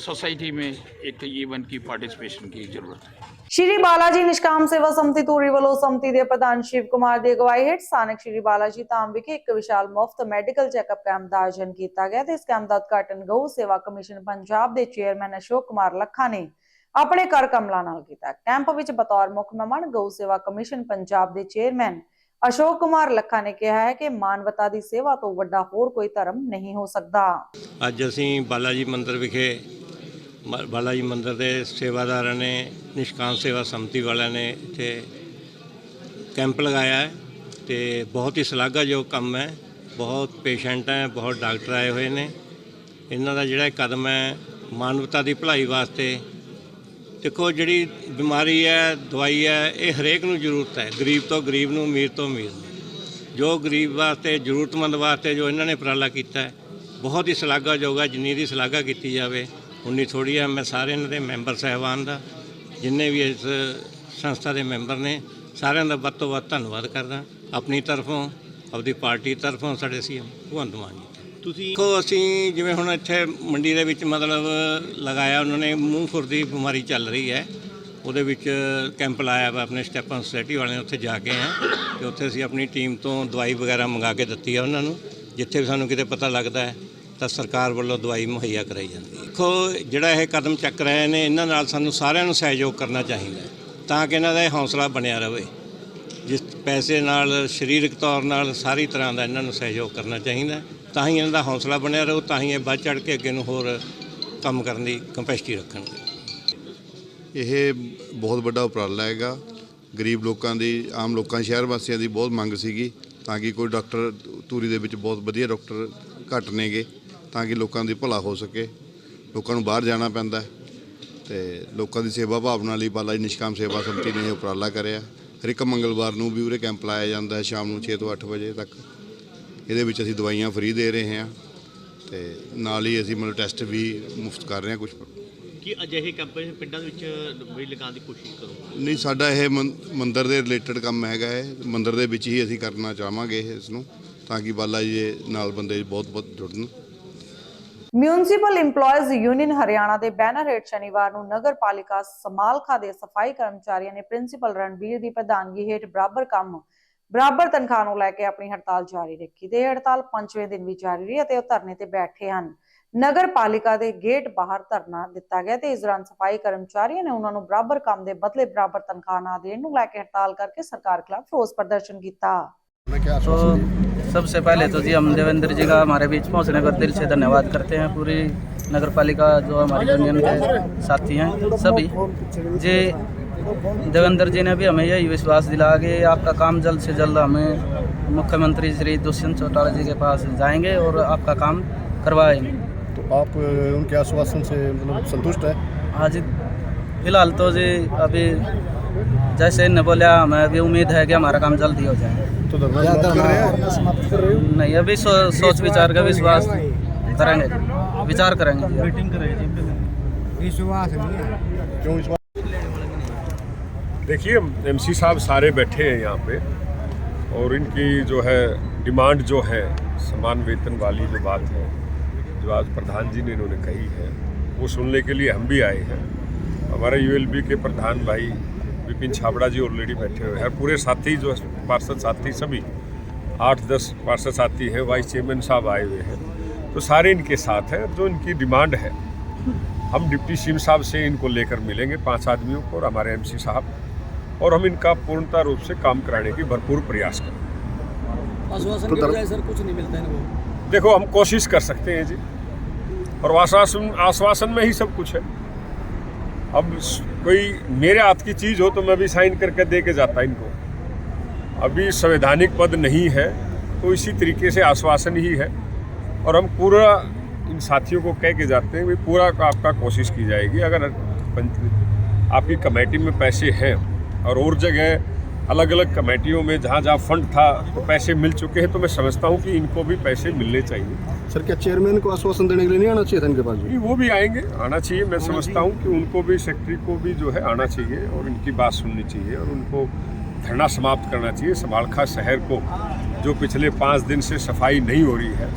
सोसाइटी में एक इवन की पार्टिसिपेशन की ज़रूरत है। ਸ਼੍ਰੀ ਬਾਲਾਜੀ ਨਿਸ਼ਕਾਮ ਸੇਵਾ ਸੰਮਤੀ ਧੂਰੀ ਵੱਲੋਂ ਸੰਮਤੀ ਦੇ ਪ੍ਰਧਾਨ ਸ਼ਿਵ ਕੁਮਾਰ ਦੀ ਅਗਵਾਈ ਹੇਠ ਸਥਾਨਕ ਸ਼੍ਰੀ ਬਾਲਾਜੀ ਧਾਮ ਵਿਖੇ ਇੱਕ ਵਿਸ਼ਾਲ ਮੁਫਤ ਮੈਡੀਕਲ ਚੈੱਕਅਪ ਕੈਂਪ ਦਾ ਆਯੋਜਨ ਕੀਤਾ ਗਿਆ ਤੇ ਇਸ ਕੈਂਪ ਦਾ ਉਦਘਾਟਨ ਗਊ ਸੇਵਾ ਕਮਿਸ਼ਨ ਪੰਜਾਬ ਦੇ ਚੇਅਰਮੈਨ ਅਸ਼ੋਕ ਕੁਮਾਰ ਲੱਖਾ ਨੇ ਆਪਣੇ ਕਰ ਕਮਲਾਂ ਨਾਲ ਕੀਤਾ। ਕੈਂਪ ਵਿੱਚ ਬਤੌਰ ਮੁੱਖ ਮਹਿਮਾਨ ਗਊ ਸੇਵਾ ਕਮਿਸ਼ਨ ਪੰਜਾਬ ਦੇ ਚੇਅਰਮੈਨ ਅਸ਼ੋਕ ਕੁਮਾਰ ਲੱਖਾ ਨੇ ਕਿਹਾ ਹੈ ਕਿ ਮਾਨਵਤਾ ਦੀ ਸੇਵਾ ਤੋਂ ਵੱਡਾ ਹੋਰ ਕੋਈ ਧਰਮ ਨਹੀਂ ਹੋ ਸਕਦਾ। ਅੱਜ ਅਸੀਂ ਬਾਲਾਜੀ ਮੰਦਿਰ ਵਿਖੇ ਬਾਲਾਜੀ ਮੰਦਿਰ ਦੇ ਸੇਵਾਦਾਰਾਂ ਨੇ, ਨਿਸ਼ਕਾਮ ਸੇਵਾ ਸੰਮਤੀ ਵਾਲਿਆਂ ਨੇ ਇੱਥੇ ਕੈਂਪ ਲਗਾਇਆ ਹੈ ਤੇ ਬਹੁਤ ਹੀ ਸ਼ਲਾਘਾਯੋਗ ਕੰਮ ਹੈ। ਬਹੁਤ ਪੇਸ਼ੈਂਟ ਹੈ, ਬਹੁਤ ਡਾਕਟਰ ਆਏ ਹੋਏ ਨੇ। ਇਹਨਾਂ ਦਾ ਜਿਹੜਾ ਕਦਮ ਹੈ, ਮਾਨਵਤਾ ਦੀ ਭਲਾਈ ਵਾਸਤੇ, ਦੇਖੋ ਜਿਹੜੀ ਬਿਮਾਰੀ ਹੈ, ਦਵਾਈ ਹੈ, ਇਹ ਹਰੇਕ ਨੂੰ ਜ਼ਰੂਰਤ ਹੈ। ਗਰੀਬ ਤੋਂ ਗਰੀਬ ਨੂੰ, ਅਮੀਰ ਤੋਂ ਅਮੀਰ ਨੂੰ। ਜੋ ਗਰੀਬ ਵਾਸਤੇ, ਜ਼ਰੂਰਤਮੰਦ ਵਾਸਤੇ ਜੋ ਇਹਨਾਂ ਨੇ ਉਪਰਾਲਾ ਕੀਤਾ ਹੈ, ਬਹੁਤ ਹੀ ਸ਼ਲਾਘਾਯੋਗ ਹੈ, ਜਿੰਨੀ ਦੀ ਸ਼ਲਾਘਾ ਕੀਤੀ ਜਾਵੇ। ਉਨੀ ਥੋੜੀ ਹੈ ਮੈਂ ਸਾਰੇ ਇਹਨਾਂ ਦੇ ਮੈਂਬਰ ਸਹਿਬਾਨ ਦਾ ਜਿੰਨੇ ਵੀ ਇਸ ਸੰਸਥਾ ਦੇ ਮੈਂਬਰ ਨੇ ਸਾਰਿਆਂ ਦਾ ਵੱਧ ਤੋਂ ਵੱਧ ਧੰਨਵਾਦ ਕਰਦਾ। ਆਪਣੀ ਤਰਫੋਂ ਆਪਦੀ ਪਾਰਟੀ ਤਰਫੋਂ ਸਾਡੇ ਸੀ ਭਗਵੰਤ ਮਾਨ ਜੀ ਤੁਸੀਂ ਦੇਖੋ ਅਸੀਂ ਜਿਵੇਂ ਹੁਣ ਇੱਥੇ ਮੰਡੀ ਦੇ ਵਿੱਚ ਮਤਲਬ ਲਗਾਇਆ ਉਹਨਾਂ ਨੇ ਮੂੰਹ ਖੁਰ ਦੀ ਬਿਮਾਰੀ ਚੱਲ ਰਹੀ ਹੈ। ਉਹਦੇ ਵਿੱਚ ਕੈਂਪ ਲਾਇਆ ਵਾ ਆਪਣੇ ਸਟੈਪਨ ਸੁਸਾਇਟੀ ਵਾਲਿਆਂ ਉੱਥੇ ਜਾ ਕੇ ਆ ਤੇ ਉੱਥੇ ਅਸੀਂ ਆਪਣੀ ਟੀਮ ਤੋਂ ਦਵਾਈ ਵਗੈਰਾ ਮੰਗਾ ਕੇ ਦਿੱਤੀ ਆ ਉਹਨਾਂ ਨੂੰ ਜਿੱਥੇ ਵੀ ਸਾਨੂੰ ਕਿਤੇ ਪਤਾ ਲੱਗਦਾ ਹੈ। ਤਾਂ ਸਰਕਾਰ ਵੱਲੋਂ ਦਵਾਈ ਮੁਹੱਈਆ ਕਰਾਈ ਜਾਂਦੀ ਹੈ। ਦੇਖੋ, ਜਿਹੜਾ ਇਹ ਕਦਮ ਚੱਕ ਰਹੇ ਨੇ, ਇਹਨਾਂ ਨਾਲ ਸਾਨੂੰ ਸਾਰਿਆਂ ਨੂੰ ਸਹਿਯੋਗ ਕਰਨਾ ਚਾਹੀਦਾ ਤਾਂ ਕਿ ਇਹਨਾਂ ਦਾ ਇਹ ਹੌਸਲਾ ਬਣਿਆ ਰਹੇ। ਜਿਸ ਪੈਸੇ ਨਾਲ, ਸਰੀਰਕ ਤੌਰ ਨਾਲ ਸਾਰੀ ਤਰ੍ਹਾਂ ਦਾ ਇਹਨਾਂ ਨੂੰ ਸਹਿਯੋਗ ਕਰਨਾ ਚਾਹੀਦਾ ਤਾਂ ਹੀ ਇਹਨਾਂ ਦਾ ਹੌਸਲਾ ਬਣਿਆ ਰਹੂ, ਤਾਂ ਹੀ ਇਹ ਵੱਧ ਚੜ ਕੇ ਅੱਗੇ ਨੂੰ ਹੋਰ ਕੰਮ ਕਰਨ ਦੀ ਕੰਪੈਸਿਟੀ ਰੱਖਣਗੇ। ਇਹ ਬਹੁਤ ਵੱਡਾ ਉਪਰਾਲਾ ਹੈਗਾ। ਗਰੀਬ ਲੋਕਾਂ ਦੀ, ਆਮ ਲੋਕਾਂ, ਸ਼ਹਿਰ ਵਾਸੀਆਂ ਦੀ ਬਹੁਤ ਮੰਗ ਸੀਗੀ, ਤਾਂ ਕਿ ਕੋਈ ਡਾਕਟਰ ਤੂਰੀ ਦੇ ਵਿੱਚ ਬਹੁਤ ਵਧੀਆ ਡਾਕਟਰ ਘੱਟ ਨੇਗੇ। ਤਾਂ ਕਿ ਲੋਕਾਂ ਦੀ ਭਲਾ ਹੋ ਸਕੇ। ਲੋਕਾਂ ਨੂੰ ਬਾਹਰ ਜਾਣਾ ਪੈਂਦਾ ਤੇ ਲੋਕਾਂ ਦੀ ਸੇਵਾ ਭਾਵਨਾ ਲਈ ਬਾਲਾ ਜੀ ਨਿਸ਼ਕਾਮ ਸੇਵਾ ਸੰਮਤੀ ਨੇ ਉਪਰਾਲਾ ਕਰਿਆ। ਹਰ ਇੱਕ ਮੰਗਲਵਾਰ ਨੂੰ ਵੀ ਉਰੇ ਕੈਂਪ ਲਾਇਆ ਜਾਂਦਾ ਹੈ ਸ਼ਾਮ ਨੂੰ 6 ਤੋਂ 8 ਵਜੇ ਤੱਕ। ਇਹਦੇ ਵਿੱਚ ਅਸੀਂ ਦਵਾਈਆਂ ਫ੍ਰੀ ਦੇ ਰਹੇ ਹਾਂ ਤੇ ਨਾਲ ਹੀ ਅਸੀਂ ਮਤਲਬ ਟੈਸਟ ਵੀ ਮੁਫਤ ਕਰ ਰਹੇ ਹਾਂ ਕੁਝ ਕੀ ਅਜਿਹੇ ਕੈਂਪ ਪਿੰਡਾਂ ਦੇ ਵਿੱਚ ਵੀ ਲਗਾਉਣ ਦੀ ਕੋਸ਼ਿਸ਼ ਕਰੋ? ਨਹੀਂ ਸਾਡਾ ਇਹ ਮੰਦਿਰ ਦੇ ਰਿਲੇਟਡ ਕੰਮ ਹੈਗਾ ਹੈ। ਮੰਦਿਰ ਦੇ ਵਿੱਚ ਹੀ ਅਸੀਂ ਕਰਨਾ ਚਾਹਾਂਗੇ ਇਸ ਨੂੰ ਤਾਂ ਕਿ ਬਾਲਾ ਜੀ ਦੇ ਨਾਲ ਬੰਦੇ ਬਹੁਤ ਬਹੁਤ ਜੁੜਨ। ਮਿਊਨਿਸਪਲ EMPLOYEES ਯੂਨੀਅਨ ਹਰਿਆਣਾ ਦੇ ਬੈਨਰ ਹੇਠ ਸ਼ਨੀਵਾਰ ਨੂੰ ਨਗਰ ਪਾਲਿਕਾ ਸਮਾਲਖਾ ਦੇ ਸਫ਼ਾਈ ਕਰਮਚਾਰੀਆਂ ਨੇ ਪ੍ਰਿੰਸੀਪਲ ਰਣਬੀਰ ਦੀ ਪ੍ਰਧਾਨਗੀ ਹੇਠ ਬਰਾਬਰ ਕੰਮ, ਬਰਾਬਰ ਤਨਖਾਹ ਨੂੰ ਲੈ ਕੇ ਆਪਣੀ ਹੜਤਾਲ ਜਾਰੀ ਰੱਖੀ। ਤੇ ਹੜਤਾਲ ਪੰਜਵੇਂ ਦਿਨ ਵੀ ਜਾਰੀ ਰਹੀ ਅਤੇ ਉਹ ਧਰਨੇ ਤੇ ਬੈਠੇ ਹਨ। ਨਗਰ ਪਾਲਿਕਾ ਦੇ ਗੇਟ ਬਾਹਰ ਧਰਨਾ ਦਿੱਤਾ ਗਿਆ ਤੇ ਇਸ ਦੌਰਾਨ ਸਫ਼ਾਈ ਕਰਮਚਾਰੀਆਂ ਨੇ ਉਹਨਾਂ ਨੂੰ ਬਰਾਬਰ ਕੰਮ ਦੇ ਬਦਲੇ ਬਰਾਬਰ ਤਨਖਾਹ ਨਾ ਦੇਣ ਨੂੰ ਲੈ ਕੇ ਹੜਤਾਲ ਕਰਕੇ ਸਰਕਾਰ ਖਿਲਾਫ ਰੋਸ ਪ੍ਰਦਰਸ਼ਨ ਕੀਤਾ। तो सबसे पहले तो जी हम देवेंद्र जी का हमारे बीच पहुँचने पर दिल से धन्यवाद करते हैं। पूरी नगर पालिका जो हमारे यूनियन के साथी हैं सभी। जी देवेंद्र जी ने भी हमें यही विश्वास दिला कि आपका काम जल्द से जल्द हमें मुख्यमंत्री श्री दुष्यंत चौटाला जी के पास जाएँगे और आपका काम करवाएँगे। तो आप उनके आश्वासन से मतलब संतुष्ट हैं? हाँ जी फ़िलहाल तो जी अभी जैसे इन्हें बोला हमें अभी उम्मीद है कि हमारा काम जल्द ही हो जाए। तो धरना समाप्त कर रहे हैं? नहीं अभी सो, सोच विचार का विश्वास करेंगे विचार करेंगे। मीटिंग करेंगे क्यों देखिए एमसी साहब सारे बैठे हैं यहाँ पे और इनकी जो है डिमांड जो है समान वेतन वाली जो बात है जो आज प्रधान जी ने इन्होंने कही है वो सुनने के लिए हम भी आए हैं। हमारे यूएलबी के प्रधान भाई विपिन छाबड़ा जी ऑलरेडी बैठे हुए हैं। पूरे साथी जो पार्षद साथी सभी आठ दस पार्षद साथी हैं वाइस चेयरमैन साहब आए हुए हैं। तो सारे इनके साथ हैं जो इनकी डिमांड है। हम डिप्टी सीएम साहब से इनको लेकर मिलेंगे पाँच आदमियों को और हमारे एमसी साहब। और हम इनका पूर्णता रूप से काम कराने की भरपूर प्रयास करेंगे। आश्वासन तो दर- सर कुछ नहीं मिलता देखो हम कोशिश कर सकते हैं जी। और आश्वासन आश्वासन में ही सब कुछ है। अब कोई मेरे हाथ की चीज़ हो तो मैं भी साइन करके दे के जाता इनको। अभी संवैधानिक पद नहीं है तो इसी तरीके से आश्वासन ही है। और हम पूरा इन साथियों को कह के जाते हैं भाई पूरा आपका कोशिश की जाएगी। अगर आपकी कमेटी में पैसे हैं और और जगह अलग अलग कमेटियों में जहाँ जहाँ फंड था तो पैसे मिल चुके हैं तो मैं समझता हूँ कि इनको भी पैसे मिलने चाहिए। सर क्या चेयरमैन को आश्वासन देने के लिए नहीं आना चाहिए था इनके पास? नहीं, वो भी आएँगे आना चाहिए। मैं समझता हूँ कि उनको भी सेक्रेटरी को भी जो है आना चाहिए और इनकी बात सुननी चाहिए और उनको धरना समाप्त करना चाहिए। समालखा शहर को जो पिछले पाँच दिन से सफ़ाई नहीं हो रही है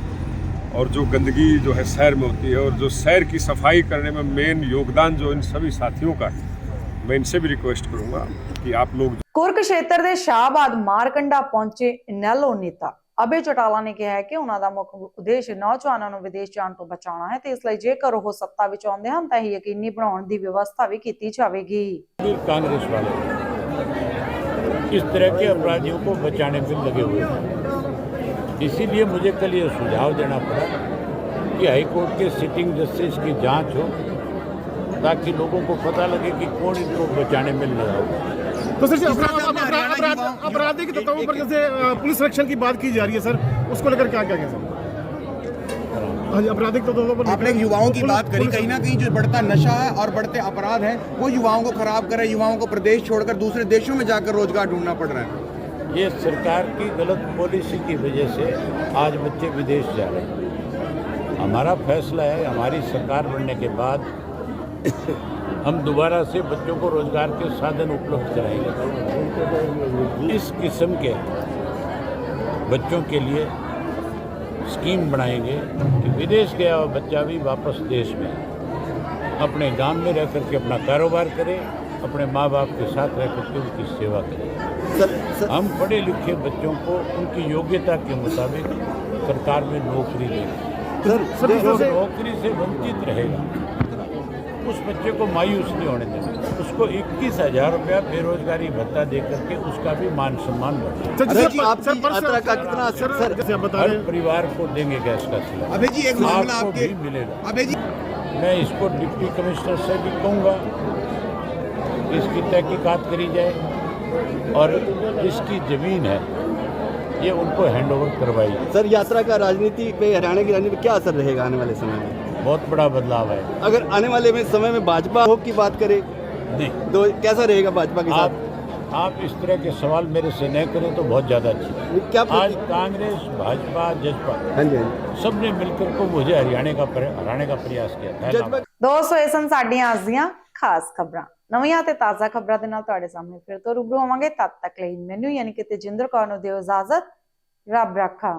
और जो गंदगी जो है शहर में होती है और जो शहर की सफ़ाई करने में मेन योगदान जो इन सभी साथियों का है मैं इनसे भी रिक्वेस्ट करूँगा कि आप लोग ਕੁਰਕਸ਼ੇਤਰ ਦੇ ਸ਼ਾਹਬਾਦ ਮਾਰਕੰਡਾ ਪਹੁੰਚੇ ਇਨੈਲੋ ਨੇਤਾ ਅਬੇ ਚੌਟਾਲਾ ਨੇ ਕਿਹਾ ਹੈ ਕਿ ਉਹਨਾਂ ਦਾ ਮੁੱਖ ਉਦੇਸ਼ ਨੌਜਵਾਨਾਂ ਨੂੰ ਵਿਦੇਸ਼ ਜਾਣ ਤੋਂ ਬਚਾਉਣਾ ਹੈ ਤੇ ਇਸ ਲਈ ਜੇਕਰ ਉਹ ਸੱਤਾ ਵਿੱਚ ਆਉਂਦੇ ਹਨ ਤਾਂ ਇਹ ਯਕੀਨੀ ਬਣਾਉਣ ਦੀ ਵਿਵਸਥਾ ਵੀ ਕੀਤੀ ਜਾਵੇਗੀ कांग्रेस वाले इस तरह के अपराधियों को बचाने में लगे हुए हैं इसीलिए मुझे कल ये सुझाव देना पड़ा कि हाईकोर्ट के सिटिंग जस्टिस की जांच हो ताकि लोगों को पता लगे कि कौन इनको बचाने में लगा हुआ है। तो सर जी आपराधिक तत्वों पर जैसे पुलिस संरक्षण की बात की जा रही है सर उसको लेकर क्या क्या सर? हाँ आपराधिक तत्वों पर आपने युवाओं की बात करी कहीं ना कहीं जो बढ़ता नशा है और बढ़ते अपराध है वो युवाओं को खराब कर रहा है युवाओं को प्रदेश छोड़कर दूसरे देशों में जाकर रोज़गार ढूंढना पड़ रहा है। ये सरकार की गलत पॉलिसी की वजह से आज बच्चे विदेश जा रहे हैं। हमारा फैसला है हमारी सरकार बनने के बाद हम दोबारा से बच्चों को रोज़गार के साधन उपलब्ध कराएँगे। इस किस्म के बच्चों के लिए स्कीम बनाएँगे कि विदेश गया हुआ बच्चा भी वापस देश में अपने गाँव में रह करके अपना कारोबार करे अपने माँ बाप के साथ रह करके उनकी सेवा करे। हम पढ़े लिखे बच्चों को उनकी योग्यता के मुताबिक सरकार में नौकरी देंगे। जो नौकरी से वंचित रहेगा उस बच्चे को मायूस नहीं होने देंगे उसको इक्कीस हज़ार रुपया बेरोजगारी भत्ता दे करके उसका भी मान सम्मान बढ़ेगा हर परिवार को देंगे गैस का सिलेंडर। अबे जी एक मामला आपको भी मिलेगा। मैं इसको डिप्टी कमिश्नर से भी कहूँगा इसकी तहकीकात करी जाए और जिसकी ज़मीन है ये उनको हैंड ओवर करवाई जाए। सर यात्रा का राजनीति पे हरियाणा की राजनीति पे क्या असर रहेगा आने वाले समय में? बहुत बड़ा बदलाव है अगर आने वाले में समय में भाजपा हो की बात करें नहीं तो कैसा रहेगा भाजपा के आप साथ आप इस तरह के सवाल मेरे से न करें तो बहुत ज़्यादा अच्छी बात। क्या आज कांग्रेस भाजपा जजपा हाँ जी हाँ जी सब ने मिलकर को मुझे हरियाणा का पर- हराने का प्रयास किया था जज्बा ਦੋਸਤੋ ਇਹ ਸਨ ਸਾਡੀਆਂ ਅੱਜ ਦੀਆਂ ਖਾਸ ਖਬਰਾਂ ਨਵੀਆਂ ਤੇ ਤਾਜ਼ਾ ਖਬਰਾਂ ਦੇ ਨਾਲ ਤੁਹਾਡੇ ਸਾਹਮਣੇ ਫਿਰ ਤੋਂ ਰੂਬਰੂ ਹੋਵਾਂਗੇ ਤਦ ਤੱਕ ਲਈ ਮੈਨੂੰ ਯਾਨੀ ਕਿ ਤੇਜਿੰਦਰ ਕੌਰ ਨੂੰ ਦਿਓ ਇਜਾਜ਼ਤ ਰੱਬ ਰਾਖਾ